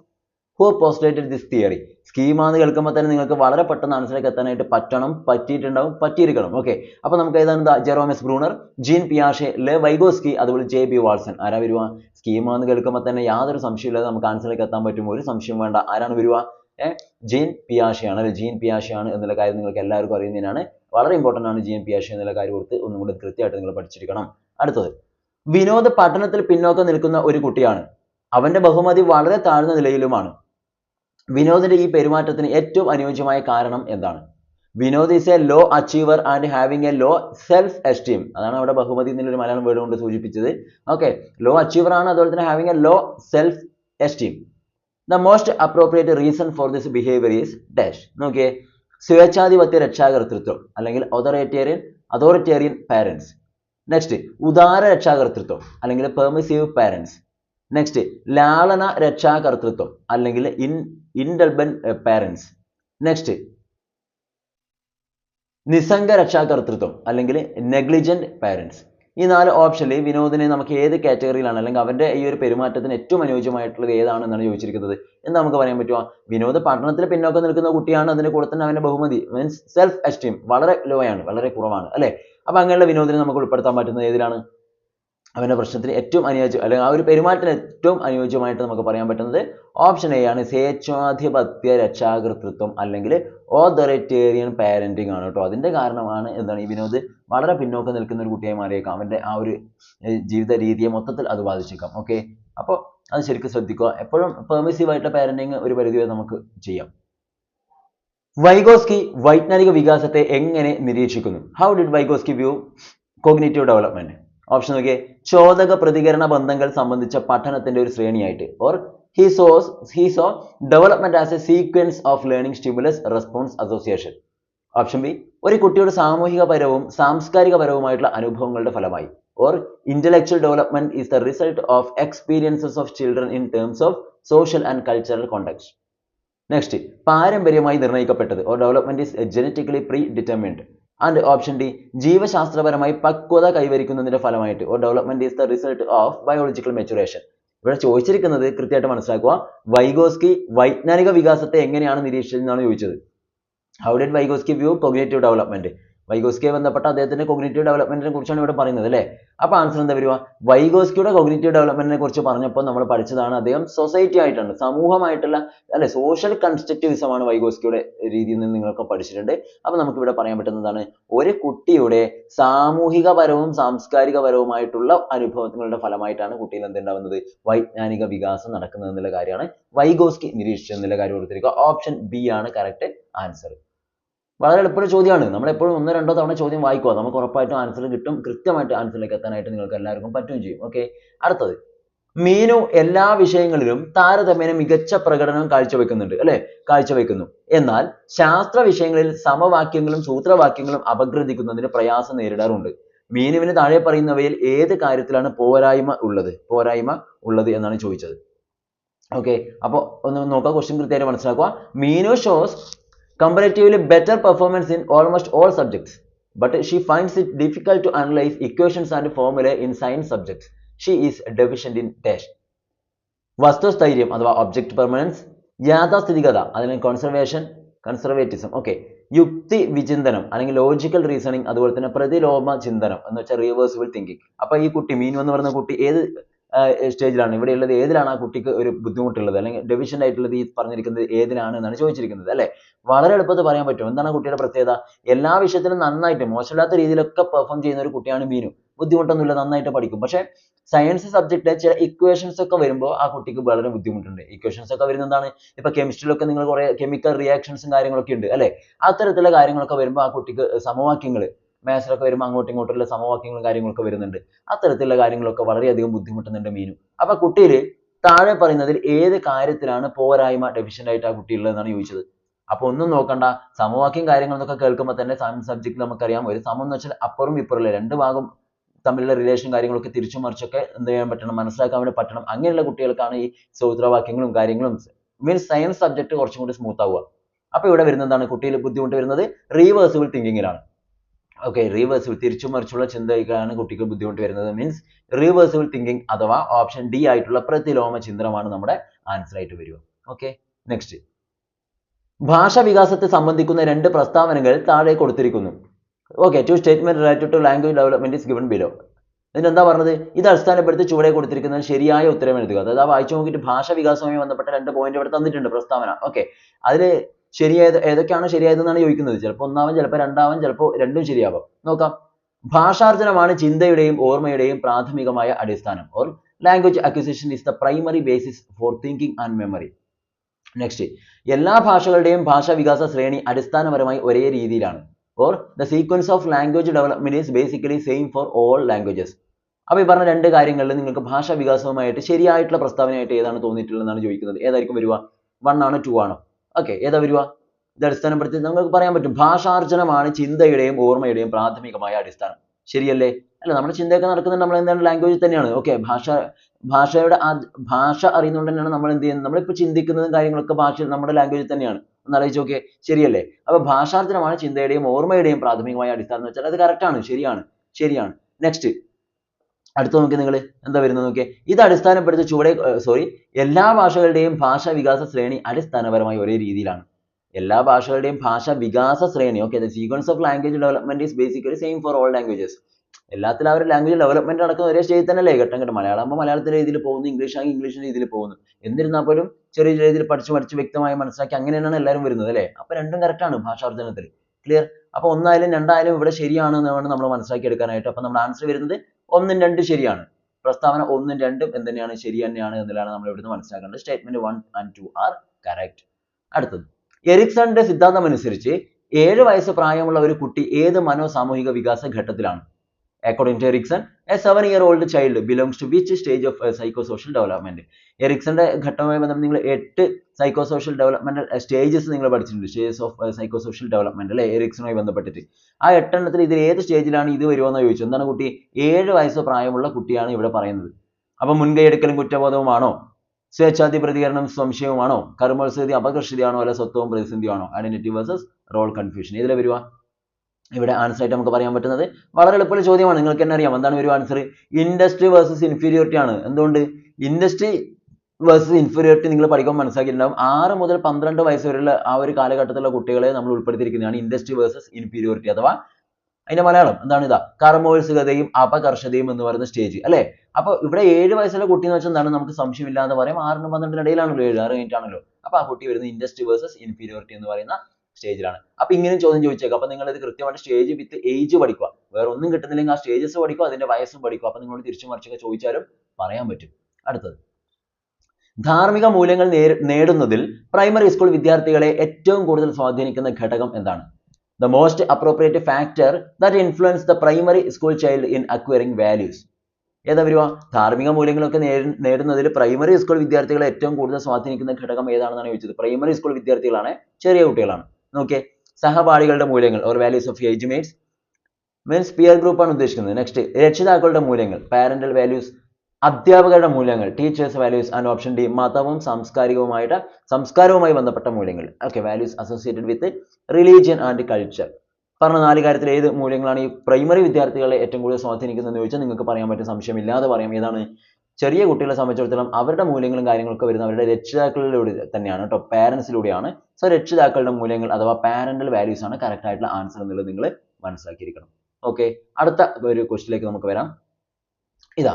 who postulated this theory schema എന്ന് കേൾക്കുമ്പോൾ തന്നെ നിങ്ങൾക്ക് വളരെ പെട്ടെന്ന് മനസ്സിലേക്ക് എത്താനായിട്ട് പറ്റണം പറ്റിയിട്ടുണ്ടാവും പറ്റിയിരിക്കണം. ഓക്കെ അപ്പോൾ നമുക്ക് ഏതാണ് ജെറോമസ് ബ്രൂണർ ജീൻ പിയാഷെ ലെ വൈഗോസ്കി അതുപോലെ ജെ ബി വാൾസൺ. ആരാ വരുവാ? സ്കീമ എന്ന് കേൾക്കുമ്പോൾ തന്നെ യാതൊരു സംശയമില്ലാതെ നമുക്ക് ആൻസറിലേക്ക് എത്താൻ പറ്റും. ഒരു സംശയം വേണ്ട. ആരാണ് ഏഹ് ജീൻ പിയാഷയാണ്. അല്ലെ? ജീൻ പിയാഷയാണ് എന്നുള്ള കാര്യം നിങ്ങൾക്ക് എല്ലാവർക്കും അറിയുന്നതിനാണ് വളരെ ഇമ്പോർട്ടന്റ് ആണ് ജീൻ പിയാഷ എന്നുള്ള കാര്യം കൊടുത്ത് ഒന്നും കൂടി കൃത്യമായിട്ട് നിങ്ങൾ പഠിച്ചിരിക്കണം. അടുത്തത് വിനോദ് പഠനത്തിൽ പിന്നോക്കം നിൽക്കുന്ന ഒരു കുട്ടിയാണ്. അവന്റെ ബഹുമതി വളരെ താഴ്ന്ന നിലയിലുമാണ്. വിനോദിന്റെ ഈ പെരുമാറ്റത്തിന് ഏറ്റവും അനുയോജ്യമായ കാരണം എന്താണ്? Vinod is a low achiever and having a low self esteem അതാണ് അവിടെ ബഹുമതി എന്നുള്ളൊരു മലയാളം വേർഡ് കൊണ്ട് സൂചിപ്പിച്ചത്. ഓക്കെ ലോ അച്ചീവർ ആണ് അതുപോലെ തന്നെ having a low self esteem the most appropriate reason for this behaviour is dash നോക്കിയേ. സ്വേച്ഛാധിപത്യ രക്ഷാകർത്തൃത്വം അല്ലെങ്കിൽ അതോറിറ്റേറിയൻ അതോറിറ്റേറിയൻ പാരൻസ് നെക്സ്റ്റ് ഉദാര രക്ഷാകർത്തൃത്വം അല്ലെങ്കിൽ പെർമിസീവ് പാരൻസ് നെക്സ്റ്റ് ലാളന രക്ഷാകർത്തൃത്വം അല്ലെങ്കിൽ ഇൻ ഇൻഡൽബൻ പാരൻസ് നെക്സ്റ്റ് നിസ്സംഗ രക്ഷാകർത്തൃത്വം അല്ലെങ്കിൽ നെഗ്ലിജന്റ് പാരൻസ് ഈ നാല് ഓപ്ഷനിൽ വിനോദിനെ നമുക്ക് ഏത് കാറ്റഗറിയിലാണ് അല്ലെങ്കിൽ അവന്റെ ഈ ഒരു പെരുമാറ്റത്തിന് ഏറ്റവും അനുയോജ്യമായിട്ടുള്ളത് ഏതാണെന്നാണ് ചോദിച്ചിരിക്കുന്നത്. എന്ന് നമുക്ക് പറയാൻ പറ്റുമോ വിനോദ് പഠനത്തിൽ പിന്നോക്കം നിൽക്കുന്ന കുട്ടിയാണ് അതിന്റെ കൂടെ തന്നെ അവന്റെ ബഹുമതി മീൻസ് സെൽഫ് എസ്റ്റീം വളരെ ലോ ആണ് വളരെ കുറവാണ് അല്ലേ? അപ്പോൾ അങ്ങനെയുള്ള വിനോദിനെ നമുക്ക് ഉൾപ്പെടുത്താൻ പറ്റുന്നത് ഏതിലാണ്? അവന്റെ പ്രശ്നത്തിന് ഏറ്റവും അനുയോജ്യം അല്ലെങ്കിൽ ആ ഒരു പെരുമാറ്റത്തിന് ഏറ്റവും അനുയോജ്യമായിട്ട് നമുക്ക് പറയാൻ പറ്റുന്നത് ഓപ്ഷൻ എ ആണ്. സ്വേച്ഛാധിപത്യ രക്ഷാകർതൃത്വം അല്ലെങ്കിൽ ഓതറിറ്റേറിയൻ പാരന്റിങ് ആണ് കേട്ടോ. അതിന്റെ കാരണമാണ് എന്താണ് ഈ വിനോദ്? വളരെ പിന്നോക്കം നിൽക്കുന്ന ഒരു കുട്ടിയെ മാറിയേക്കാം. അവന്റെ ആ ഒരു ജീവിത രീതിയെ മൊത്തത്തിൽ അത് ബാധിച്ചേക്കാം. ഓക്കെ അപ്പോൾ അത് ശരിക്കും ശ്രദ്ധിക്കുക. എപ്പോഴും പെർമിസീവ് ആയിട്ടുള്ള പാരന്റിങ് ഒരു പരിധി വരെ നമുക്ക് ചെയ്യാം. വൈഗോസ്കി വൈജ്ഞാനിക വികാസത്തെ എങ്ങനെ നിരീക്ഷിക്കുന്നു? How did Vygotsky view cognitive development option നോക്കിയേ. ചോദക പ്രതികരണ ബന്ധങ്ങൾ സംബന്ധിച്ച പഠനത്തിന്റെ ഒരു ശ്രേണിയായിട്ട്. Or he sees he saw development as a sequence of learning stimulus response association option B ഒരു കുട്ടിയുടെ സാമൂഹികപരവും സാംസ്കാരികപരവുമായിട്ടുള്ള അനുഭവങ്ങളുടെ ഫലമായി. Or intellectual development is the result of experiences of children in terms of social and cultural context next പാരമ്പര്യമായി നിർണയിക്കപ്പെട്ടത് or development is genetically predetermined and option D ജീവശാസ്ത്രപരമായി പക്വത കൈവരിക്കുന്നതിന്റെ ഫലമായിട്ട് or development is the result of biological maturation ഇവിടെ ചോദിച്ചിരിക്കുന്നത് കൃത്യമായിട്ട് മനസ്സിലാക്കുക. Vygotsky വൈജ്ഞാനിക വികാസത്തെ എങ്ങനെയാണ് നിരീക്ഷിച്ചതെന്നാണ് ചോദിച്ചത്. How did Vygotsky view cognitive development വൈഗോസ്കിയെ ബന്ധപ്പെട്ട അദ്ദേഹത്തിന്റെ കൊഗ്നേറ്റീവ് ഡെവലപ്മെന്റിനെ കുറിച്ചാണ് ഇവിടെ പറയുന്നത് അല്ലേ? അപ്പൊ ആൻസർ എന്താ വരിക? വൈഗോസ്കിയുടെ കൊഗ്നേറ്റീവ് ഡെവലപ്മെന്റിനെ കുറിച്ച് പറഞ്ഞപ്പോൾ നമ്മൾ പഠിച്ചതാണ് അദ്ദേഹം സൊസൈറ്റി ആയിട്ടാണ് സമൂഹമായിട്ടുള്ള അല്ലെ സോഷ്യൽ കൺസ്ട്രക്റ്റിവിസം ആണ് വൈഗോസ്കിയുടെ രീതിയിൽ നിന്ന് നിങ്ങളൊക്കെ പഠിച്ചിട്ടുണ്ട്. അപ്പൊ നമുക്ക് ഇവിടെ പറയാൻ പറ്റുന്നതാണ് ഒരു കുട്ടിയുടെ സാമൂഹികപരവും സാംസ്കാരികപരവുമായിട്ടുള്ള അനുഭവങ്ങളുടെ ഫലമായിട്ടാണ് കുട്ടിയിൽ എന്തുണ്ടാവുന്നത് വൈജ്ഞാനിക വികാസം നടക്കുന്നത് എന്നുള്ള കാര്യമാണ്. വൈഗോസ്കി നിരീക്ഷിച്ചത് എന്നുള്ള കാര്യം കൊടുത്തിരിക്കുക ഓപ്ഷൻ ബി ആണ് കറക്റ്റ് ആൻസർ വളരെ എളുപ്പമുള്ള ചോദ്യമാണ്. നമ്മൾ എപ്പോഴും ഒന്നോ രണ്ടോ തവണ ചോദ്യം വായിക്കുക. നമുക്ക് ഉറപ്പായിട്ടും ആൻസർ കിട്ടും. കൃത്യമായിട്ട് ആൻസറിലേക്ക് എത്താനായിട്ട് നിങ്ങൾക്ക് എല്ലാവർക്കും പറ്റുകയും ചെയ്യും. ഓക്കെ അടുത്തത്. മീനു എല്ലാ വിഷയങ്ങളിലും താരതമ്യേന മികച്ച പ്രകടനം കാഴ്ചവെക്കുന്നുണ്ട്. അല്ലെ? കാഴ്ചവെക്കുന്നു. എന്നാൽ ശാസ്ത്ര വിഷയങ്ങളിൽ സമവാക്യങ്ങളും സൂത്രവാക്യങ്ങളും അപഗ്രഥിക്കുന്നതിന് പ്രയാസം നേരിടാറുണ്ട്. മീനുവിന് താഴെ പറയുന്നവയിൽ ഏത് കാര്യത്തിലാണ് പോരായ്മ ഉള്ളത്? പോരായ്മ ഉള്ളത് എന്നാണ് ചോദിച്ചത്. ഓക്കെ അപ്പോൾ ഒന്ന് നോക്കുക ക്വസ്റ്റ്യൻ കൃത്യമായിട്ട് മനസ്സിലാക്കുക. Meenu shows comparatively better performance in almost all subjects but she finds it difficult to analyze equations and formulae in science subjects she is deficient in dash വസ്തുസ്ഥൈര്യം അഥവാ ഒബ്ജക്ട് പെർമനൻസ് യാഥാസ്ഥിതികത അല്ലെങ്കിൽ conservation conservatism okay യുക്തി വിചിന്തനം അല്ലെങ്കിൽ logical reasoning അതുപോലെ തന്നെ പ്രതിലോമ ചിന്തനം എന്ന് വെച്ചാൽ റിവേഴ്സിബിൾ തിങ്കിങ് അപ്പൊ ഈ കുട്ടി മീനു എന്ന് പറയുന്ന കുട്ടി ഏത് സ്റ്റേജിലാണ്. ഇവിടെ ഉള്ളത് ഏതിലാണ് ആ കുട്ടിക്ക് ഒരു ബുദ്ധിമുട്ടുള്ളത്? അല്ലെങ്കിൽ ഡെഫിഷ്യന്റ് ആയിട്ടുള്ളത് ഈ പറഞ്ഞിരിക്കുന്നത് ഏതിലാണ് എന്നാണ് ചോദിച്ചിരിക്കുന്നത് അല്ലേ? വളരെ എളുപ്പത്തിൽ പറയാൻ പറ്റും. എന്താണ് ആ കുട്ടിയുടെ പ്രത്യേകത? എല്ലാ വിഷയത്തിലും നന്നായിട്ട് മോശമില്ലാത്ത രീതിയിലൊക്കെ പെർഫോം ചെയ്യുന്ന ഒരു കുട്ടിയാണ് മീനു. ബുദ്ധിമുട്ടൊന്നുമില്ല നന്നായിട്ട് പഠിക്കും. പക്ഷേ സയൻസ് സബ്ജക്റ്റിലെ ചില ഇക്വേഷൻസ് ഒക്കെ വരുമ്പോൾ ആ കുട്ടിക്ക് വളരെ ബുദ്ധിമുട്ടുണ്ട്. ഇക്വേഷൻസ് ഒക്കെ വരുന്നത് എന്താണ്? ഇപ്പൊ കെമിസ്ട്രിയിലൊക്കെ നിങ്ങൾ കുറെ കെമിക്കൽ റിയാക്ഷൻസും കാര്യങ്ങളൊക്കെ ഉണ്ട് അല്ലേ? അത്തരത്തിലുള്ള കാര്യങ്ങളൊക്കെ വരുമ്പോൾ ആ കുട്ടിക്ക് സമവാക്യങ്ങൾ മാത്സിലൊക്കെ വരുമ്പോൾ അങ്ങോട്ടും ഇങ്ങോട്ടുള്ള സമവാക്യങ്ങളും കാര്യങ്ങളൊക്കെ വരുന്നുണ്ട്. അത്തരത്തിലുള്ള കാര്യങ്ങളൊക്കെ വളരെയധികം ബുദ്ധിമുട്ടുന്നുണ്ട് മീനു. അപ്പൊ കുട്ടിയിൽ താഴെ പറയുന്നതിൽ ഏത് കാര്യത്തിലാണ് പോരായ്മ ഡെഫിഷ്യന്റ് ആയിട്ട് ആ കുട്ടി ഉള്ളതെന്നാണ് ചോദിച്ചത്. അപ്പൊ ഒന്നും നോക്കണ്ട. സമവാക്യം കാര്യങ്ങളൊക്കെ കേൾക്കുമ്പോൾ തന്നെ സബ്ജക്റ്റിൽ നമുക്കറിയാം. ഒരു സമം എന്ന് വെച്ചാൽ അപ്പുറം ഇപ്പുറം രണ്ട് ഭാഗം തമ്മിലുള്ള റിലേഷൻ കാര്യങ്ങളൊക്കെ തിരിച്ചും മറിച്ചൊക്കെ എന്ത് ചെയ്യാൻ പറ്റണം? മനസ്സിലാക്കാൻ വേണ്ടി പറ്റണം. അങ്ങനെയുള്ള കുട്ടികൾക്കാണ് ഈ സൂത്രവാക്യങ്ങളും കാര്യങ്ങളും മീൻസ് സയൻസ് സബ്ജക്ട് കുറച്ചും കൂടി സ്മൂത്ത് ആവുക. അപ്പൊ ഇവിടെ വരുന്നത് എന്താണ് കുട്ടിയിൽ ബുദ്ധിമുട്ട് വരുന്നത്. റീവേഴ്സിബിൾ തിങ്കിങ്ങിലാണ് ഓക്കെ റീവേഴ്സിബിൾ തിരിച്ചും മറിച്ചുള്ള ചിന്തയ്ക്കാണ് കുട്ടിക്ക് ബുദ്ധിമുട്ട് വരുന്നത്. മീൻസ് റീവേഴ്സിബിൾ തിങ്കിങ് അഥവാ ഓപ്ഷൻ ഡി ആയിട്ടുള്ള പ്രതിലോമ ചിന്തനമാണ് നമ്മുടെ ആൻസർ ആയിട്ട് വരിക. ഓക്കെ നെക്സ്റ്റ് ഭാഷാ വികാസത്തെ സംബന്ധിക്കുന്ന രണ്ട് പ്രസ്താവനകൾ താഴെ കൊടുത്തിരിക്കുന്നു. Okay two statement related to language development is given below ഇതിനെന്താ പറഞ്ഞത്? ഇത് അടിസ്ഥാനപ്പെടുത്തി ചുവടെ കൊടുത്തിരിക്കുന്ന ശരിയായ ഉത്തരം എഴുതുക. അതായത് ആ വായിച്ചു നോക്കിയിട്ട് ഭാഷാ വികാസവുമായി ബന്ധപ്പെട്ട രണ്ട് പോയിന്റ് ഇവിടെ തന്നിട്ടുണ്ട് പ്രസ്താവന. ഓക്കെ അതിൽ ശരിയായത് ഏതൊക്കെയാണ് ശരിയായതെന്നാണ് ചോദിക്കുന്നത്. ചിലപ്പോൾ ഒന്നാവാം ചിലപ്പോൾ രണ്ടാവാം ചിലപ്പോൾ രണ്ടും ശരിയാവാം. നോക്കാം. ഭാഷാർജനമാണ് ചിന്തയുടെയും ഓർമ്മയുടെയും പ്രാഥമികമായ അടിസ്ഥാനം. Or language acquisition is the primary basis for thinking and memory next എല്ലാ ഭാഷകളുടെയും ഭാഷാ വികാസ ശ്രേണി അടിസ്ഥാനപരമായി ഒരേ രീതിയിലാണ്. Or the sequence of language development is basically same for all languages അപ്പോൾ ഈ പറഞ്ഞ രണ്ട് കാര്യങ്ങളിൽ നിങ്ങൾക്ക് ഭാഷാ വികാസവുമായിട്ട് ശരിയായിട്ടുള്ള പ്രസ്താവനയായിട്ട് ഏതാണ് തോന്നിയിട്ടുള്ളതെന്നാണ് ചോദിക്കുന്നത്. ഏതായിരിക്കും വരിക? വൺ ആണോ ടു ആണോ. ഓക്കെ ഏതാ വരിക? ഇത് അടിസ്ഥാനപ്പെടുത്തി നമുക്ക് പറയാൻ പറ്റും. ഭാഷാർജനമാണ് ചിന്തയുടെയും ഓർമ്മയുടെയും പ്രാഥമികമായ അടിസ്ഥാനം. ശരിയല്ലേ? അല്ല നമ്മുടെ ചിന്തയൊക്കെ നടക്കുന്നത് നമ്മൾ എന്താണ്? ലാംഗ്വേജ് തന്നെയാണ്. ഓക്കെ ഭാഷ ഭാഷയുടെ ആ ഭാഷ അറിയുന്നതുകൊണ്ട് തന്നെയാണ് നമ്മൾ എന്ത് ചെയ്യുന്നത്? നമ്മളിപ്പോൾ ചിന്തിക്കുന്നതും കാര്യങ്ങളൊക്കെ ഭാഷ നമ്മുടെ ലാംഗ്വേജിൽ തന്നെയാണ്. ഒന്ന് ആലോചിച്ച് നോക്കിയേ. ശരിയല്ലേ? അപ്പൊ ഭാഷാർജനമാണ് ചിന്തയുടെയും ഓർമ്മയുടെയും പ്രാഥമികമായ അടിസ്ഥാനം എന്ന് വെച്ചാൽ അത് correct ആണ്. ശരിയാണ്. ശരിയാണ്. നെക്സ്റ്റ് അടുത്ത നോക്കി നിങ്ങൾ എന്താ വരുന്നത് നോക്കിയേ? ഇത് അടിസ്ഥാനപ്പെടുത്തി ചുവടെ സോറി എല്ലാ ഭാഷകളുടെയും ഭാഷാ വികാസ ശ്രേണി അടിസ്ഥാനപരമായി ഒരേ രീതിയിലാണ്. എല്ലാ ഭാഷകളുടെയും ഭാഷാ വികാസ ശ്രേണി okay sequence of language development is basically same for all languages എല്ലാത്തിലും ഒരു ലാംഗ്വേജ് ഡെവലപ്മെന്റ് നടക്കുന്ന ഒരേ സ്റ്റേജിൽ തന്നെയല്ലേ? ഘട്ടം ഘട്ടം. മലയാളം ആകുമ്പോൾ മലയാളത്തിന്റെ രീതിയിൽ പോകുന്നു ഇംഗ്ലീഷ് ആണെങ്കിൽ ഇംഗ്ലീഷിന്റെ രീതിയിൽ പോകുന്നു. എന്നിരുന്നാൽ പോലും ചെറിയ രീതിയിൽ പഠിച്ച് പഠിച്ച് വ്യക്തമായി മനസ്സിലാക്കി അങ്ങനെയാണ് എല്ലാവരും വരുന്നത് അല്ലേ? അപ്പോൾ രണ്ടും correct ആണ് ഭാഷാർജനത്തിൽ ക്ലിയർ അപ്പോൾ ഒന്നായാലും രണ്ടായാലും ഇവിടെ ശരിയാണ് എന്നാണ് നമ്മൾ മനസ്സിലാക്കി എടുക്കാനായിട്ട് അപ്പോൾ നമ്മുടെ ആൻസർ വരുന്നത് ഒന്നും രണ്ടും ശരിയാണ്. പ്രസ്താവന ഒന്നും രണ്ടും എന്ത് തന്നെയാണ്? ശരി തന്നെയാണ് എന്നുള്ളതാണ് നമ്മൾ ഇവിടുന്ന് മനസ്സിലാക്കേണ്ടത്. Statement one and two are correct അടുത്തത്. എറിക്സന്റെ സിദ്ധാന്തം അനുസരിച്ച് ഏഴ് വയസ്സ് പ്രായമുള്ള ഒരു കുട്ടി ഏത് മനോസാമൂഹിക വികാസ ഘട്ടത്തിലാണ്? To Erikson a seven year old child belongs to which stage of psycho social development എറിക്സന്റെ ഘട്ടവുമായി ബന്ധപ്പെട്ട് നിങ്ങൾ എട്ട് സൈക്കോ സോഷ്യൽ ഡെവലപ്മെന്റ് സ്റ്റേജസ് നിങ്ങൾ പഠിച്ചിട്ടുണ്ട്. Stages of psycho social development അല്ലെ? എറിക്സനുമായി ബന്ധപ്പെട്ടിട്ട്. ആ എട്ടെണ്ണത്തിൽ ഇതിൽ ഏത് സ്റ്റേജിലാണ് ഇത് വരുമെന്ന് ചോദിച്ചു. എന്താണ് കുട്ടി? ഏഴ് വയസ്സ് പ്രായമുള്ള കുട്ടിയാണ് ഇവിടെ പറയുന്നത്. അപ്പം മുൻകൈ എടുക്കലും കുറ്റബോധവുമാണോ? സ്വേച്ഛാധി പ്രതികരണം സംശയവുമാണോ? കർമ്മോത്സവതി അപകർഷതയാണോ അല്ല സ്വത്വവും പ്രതിസന്ധിയാണോ? ഐഡന്റിറ്റി വേഴ്സസ് റോൾ കൺഫ്യൂഷൻ ഇതിലെ വരുക ഇവിടെ ആൻസർ ആയിട്ട് നമുക്ക് പറയാൻ പറ്റുന്നത് വളരെ എളുപ്പമുള്ള ചോദ്യമാണ്. നിങ്ങൾക്ക് തന്നെ അറിയാം എന്താണ് ഒരു ആൻസർ ഇൻഡസ്ട്രി വേഴ്സസ് ഇൻഫീരിയോറിറ്റി ആണ്. എന്തുകൊണ്ട്? ഇൻഡസ്ട്രി വേഴ്സസ് ഇൻഫീരിയോറിറ്റി നിങ്ങൾ പഠിക്കുമ്പോൾ മനസ്സിലാക്കിയിട്ടുണ്ടാവും. ആറ് മുതൽ പന്ത്രണ്ട് വയസ്സ് വരെയുള്ള ആ ഒരു കാലഘട്ടത്തിലുള്ള കുട്ടികളെ നമ്മൾ ഉൾപ്പെടുത്തിയിരിക്കുന്നതാണ് ഇൻഡസ്ട്രി വേഴ്സസ് ഇൻഫീരിയോറിറ്റി അഥവാ അതിന്റെ മലയാളം. എന്താണ് ഇതാ? കർമ്മോത്സുകതയും അപകർഷതയും എന്ന് പറയുന്ന സ്റ്റേജ് അല്ലേ? അപ്പൊ ഇവിടെ ഏഴ് വയസ്സുള്ള കുട്ടി എന്ന് വെച്ചാൽ എന്താണ്? നമുക്ക് സംശയമില്ലാതെ പറയാം. ആറിനും പന്ത്രണ്ടിനും ഇടയിലാണല്ലോ. ഏഴ് ആറ് കഴിഞ്ഞിട്ടാണല്ലോ. അപ്പൊ ആ കുട്ടി വരുന്നത് ഇൻഡസ്ട്രി വേഴ്സസ് ഇൻഫീരിയോറിറ്റി എന്ന് പറയുന്ന സ്റ്റേജിലാണ് അപ്പൊ ഇങ്ങനെ ചോദ്യം ചോദിച്ചേക്കാം. അപ്പൊ നിങ്ങൾ കൃത്യമായിട്ട് സ്റ്റേജ് വിത്ത് ഏജ് പഠിക്കുക. വേറെ ഒന്നും കിട്ടുന്നില്ലെങ്കിൽ ആ സ്റ്റേജസ് പഠിക്കുക അതിന്റെ വയസ്സും പഠിക്കുക. അപ്പൊ നിങ്ങളോട് തിരിച്ചു മറിച്ചൊക്കെ ചോദിച്ചാലും പറയാൻ പറ്റും. അടുത്തത്. ധാർമ്മിക മൂല്യങ്ങൾ നേടുന്നതിൽ പ്രൈമറി സ്കൂൾ വിദ്യാർത്ഥികളെ ഏറ്റവും കൂടുതൽ സ്വാധീനിക്കുന്ന ഘടകം എന്താണ്? The most appropriate factor that influence the primary school child in acquiring values. ഏതാ വരിക? ധാർമ്മിക മൂല്യങ്ങളൊക്കെ നേടി- നേടുന്നതിൽ പ്രൈമറി സ്കൂൾ വിദ്യാർത്ഥികളെ ഏറ്റവും കൂടുതൽ സ്വാധീനിക്കുന്ന ഘടകം ഏതാണെന്നാണ് ചോദിച്ചത്. പ്രൈമറി സ്കൂൾ വിദ്യാർത്ഥികളാണ് ചെറിയ കുട്ടികളാണ്. നോക്കിയേ സഹപാഠികളുടെ മൂല്യങ്ങൾ or values of age mates means peer group ആണ് ഉദ്ദേശിക്കുന്നത്. നെക്സ്റ്റ് രക്ഷിതാക്കളുടെ മൂല്യങ്ങൾ പാരന്റൽ വാല്യൂസ് അധ്യാപകരുടെ മൂല്യങ്ങൾ teachers values and option D മതവും സാംസ്കാരികവുമായിട്ട് സംസ്കാരവുമായി ബന്ധപ്പെട്ട മൂല്യങ്ങൾ. Okay values associated with religion and culture പറഞ്ഞ നാല് കാര്യത്തിൽ ഏത് മൂല്യങ്ങളാണ് ഈ പ്രൈമറി വിദ്യാർത്ഥികളെ ഏറ്റവും കൂടുതൽ സ്വാധീനിക്കുന്നതെന്ന് ചോദിച്ചാൽ നിങ്ങൾക്ക് പറയാൻ പറ്റും സംശയമില്ലാതെ പറയാം. ഏതാണ്? ചെറിയ കുട്ടികളെ സംബന്ധിച്ചിടത്തോളം അവരുടെ മൂല്യങ്ങളും കാര്യങ്ങളൊക്കെ വരുന്നത് അവരുടെ രക്ഷിതാക്കളിലൂടെ തന്നെയാണ് കേട്ടോ പാരൻസിലൂടെയാണ് സോ രക്ഷിതാക്കളുടെ മൂല്യങ്ങൾ അഥവാ പാരന്റൽ വാല്യൂസ് ആണ് കറക്റ്റ് ആയിട്ടുള്ള ആൻസർ എന്നുള്ളത് നിങ്ങൾ മനസ്സിലാക്കിയിരിക്കണം. ഓക്കെ അടുത്ത ഒരു ക്വസ്റ്റിലേക്ക് നമുക്ക് വരാം. ഇതാ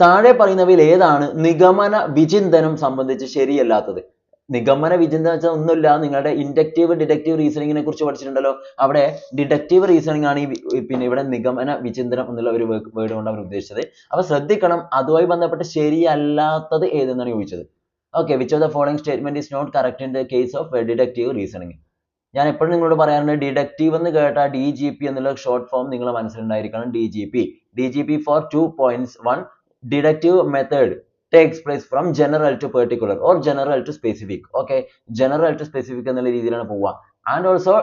താഴെ പറയുന്നവയിൽ ഏതാണ് നിഗമന വിചിന്തനം സംബന്ധിച്ച് ശരിയല്ലാത്തത്? നിഗമന വിചിന്തനം വെച്ചാൽ ഒന്നുമില്ല. നിങ്ങളുടെ ഇൻഡക്റ്റീവ് ഡിഡക്റ്റീവ് റീസണിങ്ങിനെ കുറിച്ച് പഠിച്ചിട്ടുണ്ടല്ലോ. അവിടെ ഡിഡക്റ്റീവ് റീസണിങ് ആണ് ഈ പിന്നെ ഇവിടെ നിഗമന വിചിന്തനം എന്നുള്ള ഒരു വേർഡ് കൊണ്ട് അവർ ഉദ്ദേശിച്ചത്. അപ്പൊ ശ്രദ്ധിക്കണം അതുമായി ബന്ധപ്പെട്ട് ശരിയല്ലാത്തത് ഏതെന്നാണ് ചോദിച്ചത്. Okay which of the following statement is not correct in the case of deductive reasoning? ഞാൻ എപ്പോഴും നിങ്ങളോട് പറയാറുണ്ട് ഡിഡക്റ്റീവ് എന്ന് കേട്ടാൽ ഡി ജി പി എന്നുള്ള ഷോർട്ട് ഫോം നിങ്ങളുടെ മനസ്സിലുണ്ടായിരിക്കണം D G P D G P for two points one deductive method takes place from general to particular or general to specific okay general to specific എന്നുള്ള രീതിയിലാണ് പോവുക. And also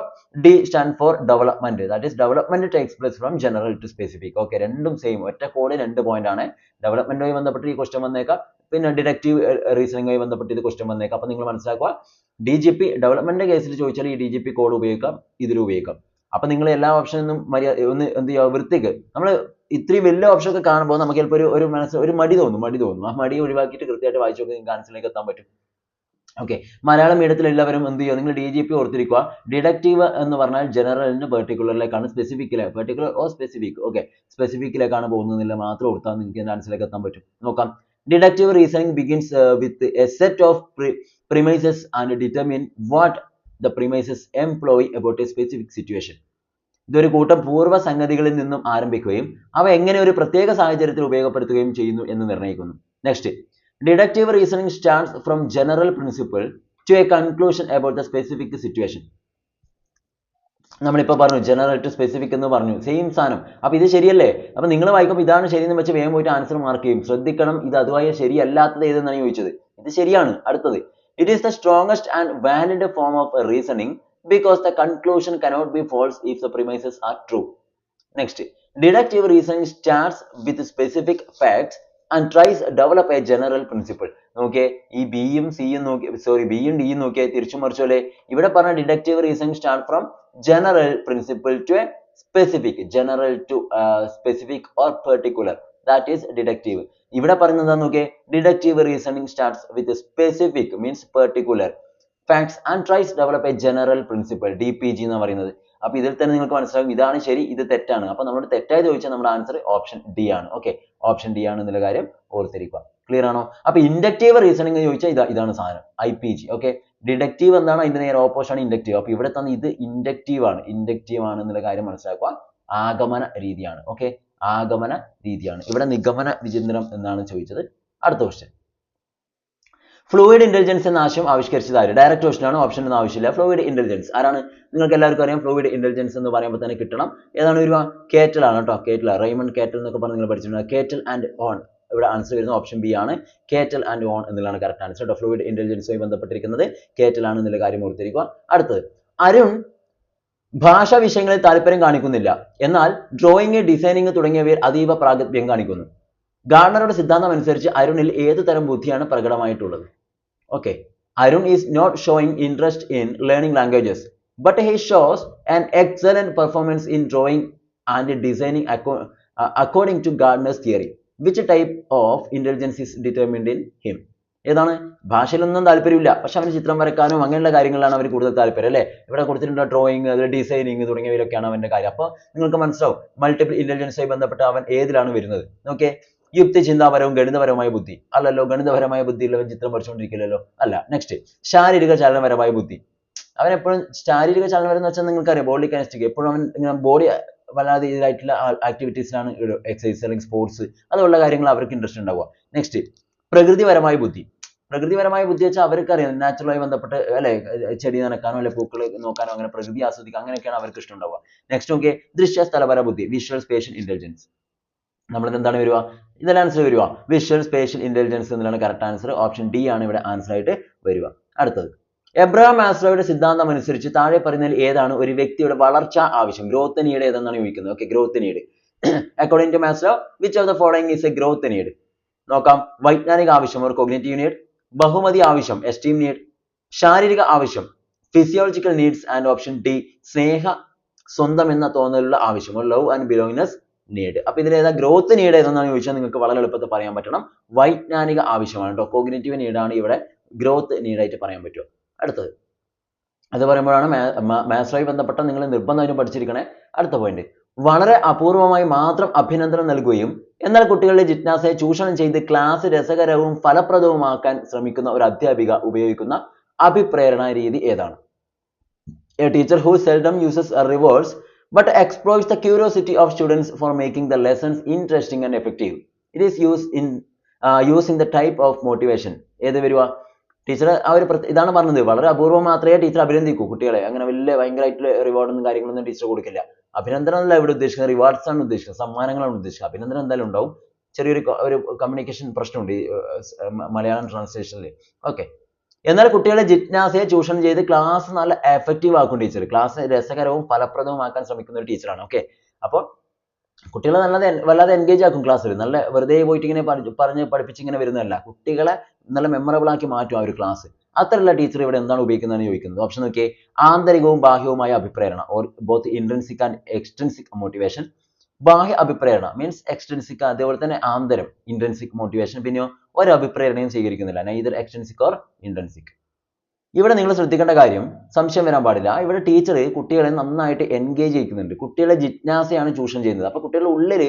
D stand for development that is development takes place from general to specific okay രണ്ടും same ഒറ്റ code രണ്ട് point ആണ്. ഡെവലപ്മെന്റുമായി ബന്ധപ്പെട്ട് ഈ ക്വസ്റ്റ്യൻ വന്നേക്കാം. പിന്നെ ഡിഡക്റ്റീവ് റീസണിങ്ങുമായി ബന്ധപ്പെട്ട് ഇത് ക്വസ്റ്റ്യൻ വന്നേക്കാം. അപ്പൊ നിങ്ങൾ മനസ്സിലാക്കുക ഡി ജി പി ഡെവലപ്മെന്റ് കേസിൽ ചോദിച്ചാൽ ഈ ഡി ജി പി കോഡ് ഉപയോഗിക്കാം ഇതിൽ ഉപയോഗിക്കാം. അപ്പൊ നിങ്ങൾ എല്ലാ ഓപ്ഷനും മര്യാദ ഒന്ന് എന്ത് ചെയ്യുക വൃത്തിക്ക്. നമ്മൾ ഇത്രയും വലിയ ഓപ്ഷൻ ഒക്കെ കാണുമ്പോൾ നമുക്ക് ചിലപ്പോൾ ഒരു ഒരു മനസ്സ് ഒരു മടി തോന്നും മടി തോന്നും. ആ മടി ഒഴിവാക്കിയിട്ട് കൃത്യമായിട്ട് വായിച്ചു നോക്കി നിങ്ങൾക്ക് എത്താൻ പറ്റും. ഓക്കെ മലയാളം മീഡിയത്തിൽ എല്ലാവരും എന്ത് ചെയ്യുക? നിങ്ങൾ ഡി ജി പി ഓർത്തിരിക്കുക. ഡിഡക്റ്റീവ് എന്ന് പറഞ്ഞാൽ ജനറലിന് പെർട്ടിക്കുലറിലേക്കാണ് സ്പെസിഫിക്കിലെ പെർട്ടിക്കുലർ ഓ സ്പെസിഫിക് ഓക്കെ സ്പെസിഫിക്കിലേക്കാണ് പോകുന്നതില്ല മാത്രം ഓർത്താൽ നിങ്ങൾക്ക് എന്റെ ആൻസറിലേക്ക് എത്താൻ പറ്റും. നോക്കാം. Deductive reasoning begins with a set of premises and determine what the premises employ about a specific situation. ഇതൊരു കൂട്ടം പൂർവ സംഗതികളിൽ നിന്നും ആരംഭിക്കുകയും അവ എങ്ങനെ ഒരു പ്രത്യേക സാഹചര്യത്തിൽ ഉപയോഗപ്പെടുത്തുകയും ചെയ്യുന്നു എന്ന് നിർണയിക്കുന്നു. Next deductive reasoning starts from general principle to a conclusion about the specific situation നമ്മളിപ്പോൾ പറഞ്ഞു ജനറൽ ടു സ്പെസിഫിക് എന്ന് പറഞ്ഞു സെയിം സാധനം. അപ്പോൾ ഇത് ശരിയല്ലേ? അപ്പോൾ നിങ്ങൾ വായിക്കുമ്പോൾ ഇതാണ് ശരിയെന്ന് വെച്ച് വേഗം പോയിട്ട് ആൻസർ മാർക്ക് ചെയ്യും. ശ്രദ്ധിക്കണം ഇത് അതുമായി ശരിയല്ലാത്തത് ഏതെന്നാണ് ചോദിച്ചത്. ഇത് ശരിയാണ് അടുത്തത്. It is the strongest and valid form of reasoning because the conclusion cannot be false if the premises are true. Next, deductive reasoning starts with specific facts and tries develop a general principle നോക്കിയേ ഈ ബിയും സിയും നോക്കി sorry ബിയും ഡിയും നോക്കിയാൽ തിരിച്ചു മറിച്ചു അല്ലേ? ഇവിടെ പറഞ്ഞ deductive reasoning start from general principle to a specific general to specific or particular that is deductive ഇവിടെ പറയുന്നത് നോക്കിയേ? Deductive reasoning starts with specific means particular tries develop a general principle D P G എന്ന് പറയുന്നത്. അപ്പൊ ഇതിൽ തന്നെ നിങ്ങൾക്ക് മനസ്സിലാകും ഇതാണ് ശരി ഇത് തെറ്റാണ്. അപ്പൊ നമ്മളോട് തെറ്റായി ചോദിച്ചാൽ നമ്മുടെ ആൻസർ ഓപ്ഷൻ ഡി ആണ്. ഓക്കെ ഓപ്ഷൻ ഡി ആണ് എന്നുള്ള കാര്യം ഓർത്തിരിക്കുക. ക്ലിയർ ആണോ? അപ്പൊ ഇൻഡക്റ്റീവ് റീസണിംഗ് ചോദിച്ചാൽ ഇതാ ഇതാണ് സാധനം ജി ഓക്കെ ഡിഡക്റ്റീവ് എന്താണ്? അതിന്റെ നേരെ ഓപ്പോസിറ്റ് ആണ് ഇൻഡക്റ്റീവ് അപ്പൊ ഇവിടെ തന്നെ ഇത് ഇൻഡക്റ്റീവ് ആണ്. ഇൻഡക്റ്റീവ് ആണ് എന്നുള്ള കാര്യം മനസ്സിലാക്കുക. ആഗമന രീതിയാണ്. ഓക്കെ ആഗമന രീതിയാണ്. ഇവിടെ നിഗമന വിചിന്തനം എന്നാണ് ചോദിച്ചത്. അടുത്ത ക്വസ്റ്റ്യൻ ഫ്ലൂയിഡ് ഇന്റലിജൻസ് എന്ന ആശയം ആവിഷ്കരിച്ചത് ആര് ഡയറക്റ്റ് ക്വസ്റ്റൻ ആണ് ഓപ്ഷൻ ഒന്നും ആവശ്യമില്ല. ഫ്ലൂയിഡ് ഇന്റലിജൻസ് ആരാണ്? നിങ്ങൾക്ക് എല്ലാവർക്കും അറിയാം ഫ്ലൂയിഡ് ഇന്റലിജൻസ് എന്ന് പറയുമ്പോൾ തന്നെ കിട്ടണം. ഏതാണ് ഒരു കേറ്റൽ ആണ് കേട്ടോ കേറ്റൽ റൈമൺ കേറ്റൽ എന്നൊക്കെ പറഞ്ഞ് നിങ്ങൾ പഠിച്ചിട്ടുണ്ട്? കേറ്റൽ ആൻഡ് ഓൺ ഇവിടെ ആൻസർ വരുന്ന ഓപ്ഷൻ ബി ആണ്. കേറ്റൽ ആൻഡ് ഓൺ എന്നുള്ളതാണ് കറക്റ്റ് ആൻസർ കേട്ടോ ഫ്ലൂയിഡ് ഇന്റലിജൻസുമായി ബന്ധപ്പെട്ടിരിക്കുന്നത് കേറ്റൽ ആണ് എന്നുള്ള കാര്യം ഓർത്തിരിക്കുക. അടുത്തത് അരുൺ ഭാഷാ വിഷയങ്ങളിൽ താല്പര്യം കാണിക്കുന്നില്ല. എന്നാൽ ഡ്രോയിങ് ഡിസൈനിങ് തുടങ്ങിയവയിൽ അതീവ പ്രാഗത്ഭ്യം കാണിക്കുന്നു. ഗാർണറുടെ സിദ്ധാന്തം അനുസരിച്ച് അരുണിൽ ഏത് തരം ബുദ്ധിയാണ് പ്രകടമായിട്ടുള്ളത്? Okay Arun is not showing interest in learning languages but he shows an excellent performance in drawing and designing according to Gardner's theory which type of intelligence is determined in him ഏതാണ്? ഭാഷയിലൊന്നും താല്പര്യമില്ല. പക്ഷെ അവന് ചിത്രം വരക്കാനും അങ്ങനെയുള്ള കാര്യങ്ങളിലാണ് അവർ കൂടുതൽ താല്പര്യം അല്ലേ? ഇവിടെ കൊടുത്തിട്ടുണ്ട് ഡ്രോയിങ് അതിൽ ഡിസൈനിങ് തുടങ്ങിയവയിലൊക്കെയാണ് അവന്റെ കാര്യം. അപ്പോൾ നിങ്ങൾക്ക് മനസ്സിലാവും മൾട്ടിപ്പിൾ ഇന്റലിജൻസുമായി ബന്ധപ്പെട്ട് അവൻ ഏതിലാണ് വരുന്നത്. ഓക്കെ യുക്തി ചിന്താപരവും ഗണിതപരവുമായ ബുദ്ധി. അല്ലല്ലോ ഗണിതപരമായ ബുദ്ധിയുള്ളവൻ ചിത്രം വരച്ചുകൊണ്ടിരിക്കില്ലല്ലോ അല്ല നെക്സ്റ്റ് ശാരീരിക ചലനപരമായ ബുദ്ധി. അവൻ എപ്പോഴും ശാരീരിക ചലനപരം എന്ന് വെച്ചാൽ നിങ്ങൾക്കറിയാം ബോഡി കനസ്റ്റിക് എപ്പോഴും അവൻ ഇങ്ങനെ ബോഡി വല്ലാതെ ഇതായിട്ടുള്ള ആക്ടിവിറ്റീസിലാണ് എക്സസൈസ് അല്ലെങ്കിൽ സ്പോർട്സ് അതുള്ള കാര്യങ്ങൾ അവർക്ക് ഇൻട്രസ്റ്റ് ഉണ്ടാവുക. നെക്സ്റ്റ് പ്രകൃതിപരമായ ബുദ്ധി. പ്രകൃതിപരമായ ബുദ്ധി വെച്ചാൽ അവർക്ക് അറിയാം നാച്ചുറലായി ബന്ധപ്പെട്ട് അല്ലെ ചെടി നനക്കാനോ അല്ലെ പൂക്കൾ നോക്കാനോ അങ്ങനെ പ്രകൃതി ആസ്വദിക്കുക അങ്ങനെയൊക്കെയാണ് അവർക്ക് ഇഷ്ടം ഉണ്ടാവുക. നെക്സ്റ്റ് നോക്കിയേ ദൃശ്യ സ്ഥലപര ബുദ്ധി വിഷ്വൽ സ്പേഷ്യൽ ഇന്റലിജൻസ് നമ്മൾ എന്താണ് വരിക? ഇതെല്ലാം ആൻസർ വരിക. വിഷ്വൽ സ്പേഷ്യൽ ഇന്റലിജൻസ് എന്നുള്ളതാണ് കറക്റ്റ് ആൻസർ ഓപ്ഷൻ ഡി ആണ് ഇവിടെ ആൻസർ ആയിട്ട് വരിക. അടുത്തത്. എബ്രഹാം മാസ്ലോയുടെ സിദ്ധാന്തം അനുസരിച്ച് താഴെ പറയുന്നതിൽ ഏതാണ് ഒരു വ്യക്തിയുടെ വളർച്ച ആവശ്യം? ഗ്രോത്ത് നീഡ് ഏതെന്നാണ് ചോദിക്കുന്നത്. Okay growth need according to Maslow which of the following is a growth need നോക്കാം. വൈജ്ഞാനിക ആവശ്യം ഒരു കോഗ്നേറ്റീവ് നീഡ് ബഹുമതി ആവശ്യം എസ്റ്റീം നീഡ് ശാരീരിക ആവശ്യം physiological needs and option D സ്നേഹ സ്വന്തം എന്ന തോന്നലുള്ള ആവശ്യം ലവ് ആൻഡ് ബിലോങ്ങിനെസ് നീഡ് അപ്പൊ ഇതിൽ ഏതാ ഗ്രോത്ത് നീഡ് ഏതെന്നാണ് ചോദിച്ചാൽ നിങ്ങൾക്ക് വളരെ എളുപ്പത്തിൽ പറയാൻ പറ്റണം. വൈജ്ഞാനിക ആവശ്യമാണ് കേട്ടോ കോഗ്നേറ്റീവ് നീഡാണ് ഇവിടെ ഗ്രോത്ത് നീഡായിട്ട് പറയാൻ പറ്റുമോ അടുത്തത്. അത് പറയുമ്പോഴാണ് മാത്സുമായി ബന്ധപ്പെട്ട നിങ്ങൾ നിർബന്ധമായിട്ടും പഠിച്ചിരിക്കണേ. അടുത്ത പോയിന്റ് വളരെ അപൂർവമായി മാത്രം അഭിനന്ദനം നൽകുകയും എന്നാൽ കുട്ടികളുടെ ജിജ്ഞാസയെ ചൂഷണം ചെയ്ത് ക്ലാസ് രസകരവും ഫലപ്രദവുമാക്കാൻ ശ്രമിക്കുന്ന ഒരു അധ്യാപിക ഉപയോഗിക്കുന്ന അഭിപ്രേരണ രീതി ഏതാണ്? A teacher who seldom uses reverse but exploits the curiosity of students for making the lessons interesting and effective. It is used in uh, using the type of motivation. ഏത് വരുക ടീച്ചർ ആ ഒരു ഇതാണ് പറഞ്ഞത്. വളരെ അപൂർവം മാത്രമേ ടീച്ചർ അഭിനന്ദിക്കൂ കുട്ടികളെ. അങ്ങനെ വലിയ ഭയങ്കരമായിട്ടുള്ള റിവാർഡൊന്നും കാര്യങ്ങളൊന്നും ടീച്ചർ കൊടുക്കില്ല. അഭിനന്ദനം അല്ല ഇവിടെ ഉദ്ദേശിക്കുന്നത്. റിവാർഡ്സ് ആണ് ഉദ്ദേശിക്കുന്നത്. സമ്മാനങ്ങളാണ് ഉദ്ദേശിക്കുന്നത്. അഭിനന്ദനം എന്തായാലും ഉണ്ടാവും. ചെറിയൊരു ഒരു കമ്മ്യൂണിക്കേഷൻ പ്രശ്നമുണ്ട് ഈ മലയാളം ട്രാൻസ്ലേഷനിൽ ഓക്കെ എന്നാൽ കുട്ടികളെ ജിജ്ഞാസയെ ചൂഷണം ചെയ്ത് ക്ലാസ് നല്ല എഫക്റ്റീവ് ആക്കും ടീച്ചർ ക്ലാസ് രസകരവും ഫലപ്രദവുമാക്കാൻ ശ്രമിക്കുന്ന ഒരു ടീച്ചറാണ് ഓക്കെ അപ്പോൾ കുട്ടികളെ നല്ല വല്ലാതെ എൻഗേജ് ആക്കും ക്ലാസ്സിൽ നല്ല വെറുതെ പോയിട്ട് ഇങ്ങനെ പറഞ്ഞ് പഠിപ്പിച്ച് ഇങ്ങനെ വരുന്നതല്ല. കുട്ടികളെ നല്ല മെമ്മറബിൾ ആക്കി മാറ്റും ആ ഒരു ക്ലാസ് അത്തരമുള്ള ടീച്ചർ ഇവിടെ എന്താണ് ഉപയോഗിക്കുന്നതെന്ന് ചോദിക്കുന്നത്. ഓപ്ഷൻ നോക്കിയേ. ആന്തരികവും ബാഹ്യവുമായ അഭിപ്രേരണ or both intrinsic and extrinsic motivation ബാഹ്യ അഭിപ്രേരണ മീൻസ് എക്സ്ട്രൻസിക് അതേപോലെ തന്നെ ആന്തരം ഇൻട്രൻസിക് മോട്ടിവേഷൻ പിന്നെയോ ഒരു അഭിപ്രേരണയും സ്വീകരിക്കുന്നില്ല. നൈദർ എക്സ്ട്രൻസിക് ഓർ ഇൻട്രൻസിക് ഇവിടെ നിങ്ങൾ ശ്രദ്ധിക്കേണ്ട കാര്യം സംശയം വരാൻ പാടില്ല. ഇവിടെ ടീച്ചർ കുട്ടികളെ നന്നായിട്ട് എൻഗേജ് ചെയ്യിക്കുന്നുണ്ട്. കുട്ടികളെ ജിജ്ഞാസയാണ് ചൂഷണം ചെയ്യുന്നത്. അപ്പൊ കുട്ടികളുടെ ഉള്ളിൽ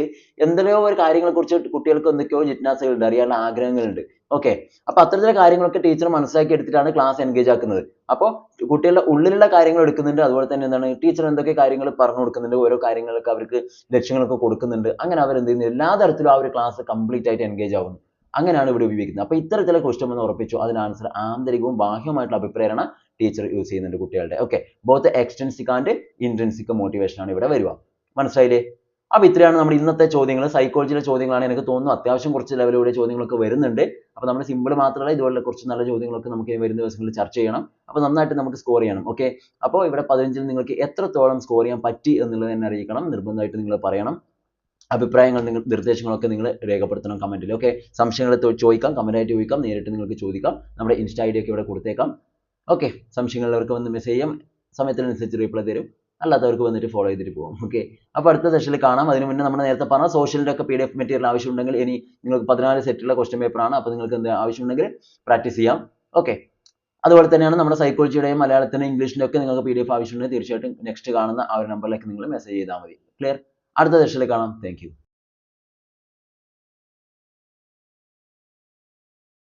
എന്തെല്ലോ ഒരു കാര്യങ്ങളെ കുറിച്ച് കുട്ടികൾക്ക് എന്തൊക്കെയോ ജിജ്ഞാസകളുണ്ട് അറിയാനുള്ള ആഗ്രഹങ്ങളുണ്ട്. ഓക്കെ അപ്പൊ അത്തരത്തിലെ കാര്യങ്ങളൊക്കെ ടീച്ചർ മനസ്സിലാക്കി എടുത്തിട്ടാണ് ക്ലാസ് എൻഗേജ് ആക്കുന്നത്. അപ്പോൾ കുട്ടികളുടെ ഉള്ളിലുള്ള കാര്യങ്ങൾ എടുക്കുന്നുണ്ട്. അതുപോലെ തന്നെ എന്താണ്? ടീച്ചർ എന്തൊക്കെ കാര്യങ്ങൾ പറഞ്ഞു കൊടുക്കുന്നുണ്ട്? ഓരോ കാര്യങ്ങളൊക്കെ അവർക്ക് ലക്ഷ്യങ്ങളൊക്കെ കൊടുക്കുന്നുണ്ട്. അങ്ങനെ അവർ എന്ത് ചെയ്യുന്നു? എല്ലാ തരത്തിലും ആ ഒരു ക്ലാസ് കംപ്ലീറ്റ് ആയിട്ട് എൻഗേജ് ആവുന്നു. അങ്ങനെയാണ് ഇവിടെ ഉപയോഗിക്കുന്നത്. അപ്പോൾ ഇത്തരത്തിലുള്ള ക്വസ്റ്റ്യൻ എന്ന് ഉറപ്പിച്ചു. അതിന് ആൻസർ ആന്തരികവും ബാഹ്യവുമായിട്ടുള്ള അഭിപ്രേരണ ടീച്ചർ യൂസ് ചെയ്യുന്നുണ്ട് കുട്ടികളുടെ. Okay both extrinsic and intrinsic motivation ആണ് ഇവിടെ വരിക. മനസ്സിലായില്ലേ? അപ്പോൾ ഇത്രയാണ് നമ്മുടെ ഇന്നത്തെ ചോദ്യങ്ങൾ. സൈക്കോളജിയിലെ ചോദ്യങ്ങളാണ് എനിക്ക് തോന്നുന്നു. അത്യാവശ്യം കുറച്ച് ലെവലിലൂടെ ചോദ്യങ്ങളൊക്കെ വരുന്നുണ്ട്. അപ്പോൾ നമ്മൾ സിമ്പിൾ മാത്രമല്ല ഇതുപോലുള്ള കുറച്ച് നല്ല ചോദ്യങ്ങളൊക്കെ നമുക്ക് വരുന്ന ദിവസങ്ങളിൽ ചർച്ച ചെയ്യണം. അപ്പോൾ നന്നായിട്ട് നമുക്ക് സ്കോർ ചെയ്യണം. ഓക്കെ അപ്പോൾ ഇവിടെ പതിനഞ്ചിൽ നിങ്ങൾക്ക് എത്രത്തോളം സ്കോർ ചെയ്യാൻ പറ്റി എന്നുള്ളത് തന്നെ അറിയിക്കണം. നിർബന്ധമായിട്ട് നിങ്ങൾ പറയണം. അഭിപ്രായങ്ങൾ നിങ്ങൾ നിർദ്ദേശങ്ങളൊക്കെ നിങ്ങൾ രേഖപ്പെടുത്തണം കമന്റിൽ ഓക്കെ സംശയങ്ങൾ ചോദിക്കാം കമന്റായിട്ട് ചോദിക്കാം നേരിട്ട് നിങ്ങൾക്ക് ചോദിക്കാം. നമ്മുടെ ഇൻസ്റ്റ ഐ ഡി ഒക്കെ ഇവിടെ കൊടുത്തേക്കാം. ഓക്കെ സംശയങ്ങളുള്ളവർക്ക് വന്ന് മെസ്സേജ് ചെയ്യാം. സമയത്തിനനുസരിച്ച് റീപ്ലൈ തരും. അല്ലാത്തവർക്ക് വന്നിട്ട് ഫോളോ ചെയ്തിട്ട് പോകും ഓക്കെ അപ്പോൾ അടുത്ത സെഷനിൽ കാണാം. അതിന് മുന്നേ നമ്മൾ നേരത്തെ പറഞ്ഞ സോഷ്യലിന്റെ ഒക്കെ പി ഡി എഫ് മെറ്റീരിയൽ ആവശ്യമുണ്ടെങ്കിൽ ഇനി നിങ്ങൾക്ക് പതിനാല് സെറ്റുള്ള ക്വസ്റ്റ്യൻ പേപ്പറാണ് അപ്പോൾ നിങ്ങൾക്ക് എന്ത് ആവശ്യമുണ്ടെങ്കിൽ പ്രാക്ടീസ് ചെയ്യാം. ഓക്കെ അതുപോലെ തന്നെയാണ് നമ്മുടെ സൈക്കോളജിയുടെയും മലയാളത്തിന്റെ ഇംഗ്ലീഷിന്റെ ഒക്കെ നിങ്ങൾക്ക് പി ഡി എഫ് ആവശ്യമുണ്ടെങ്കിൽ തീർച്ചയായിട്ടും നെക്സ്റ്റ് കാണുന്ന ആ ഒരു നമ്പറിലേക്ക് നിങ്ങൾ മെസ്സേജ് ചെയ്താൽ മതി. ക്ലിയർ അടുത്ത സെഷനിൽ കാണാം. താങ്ക്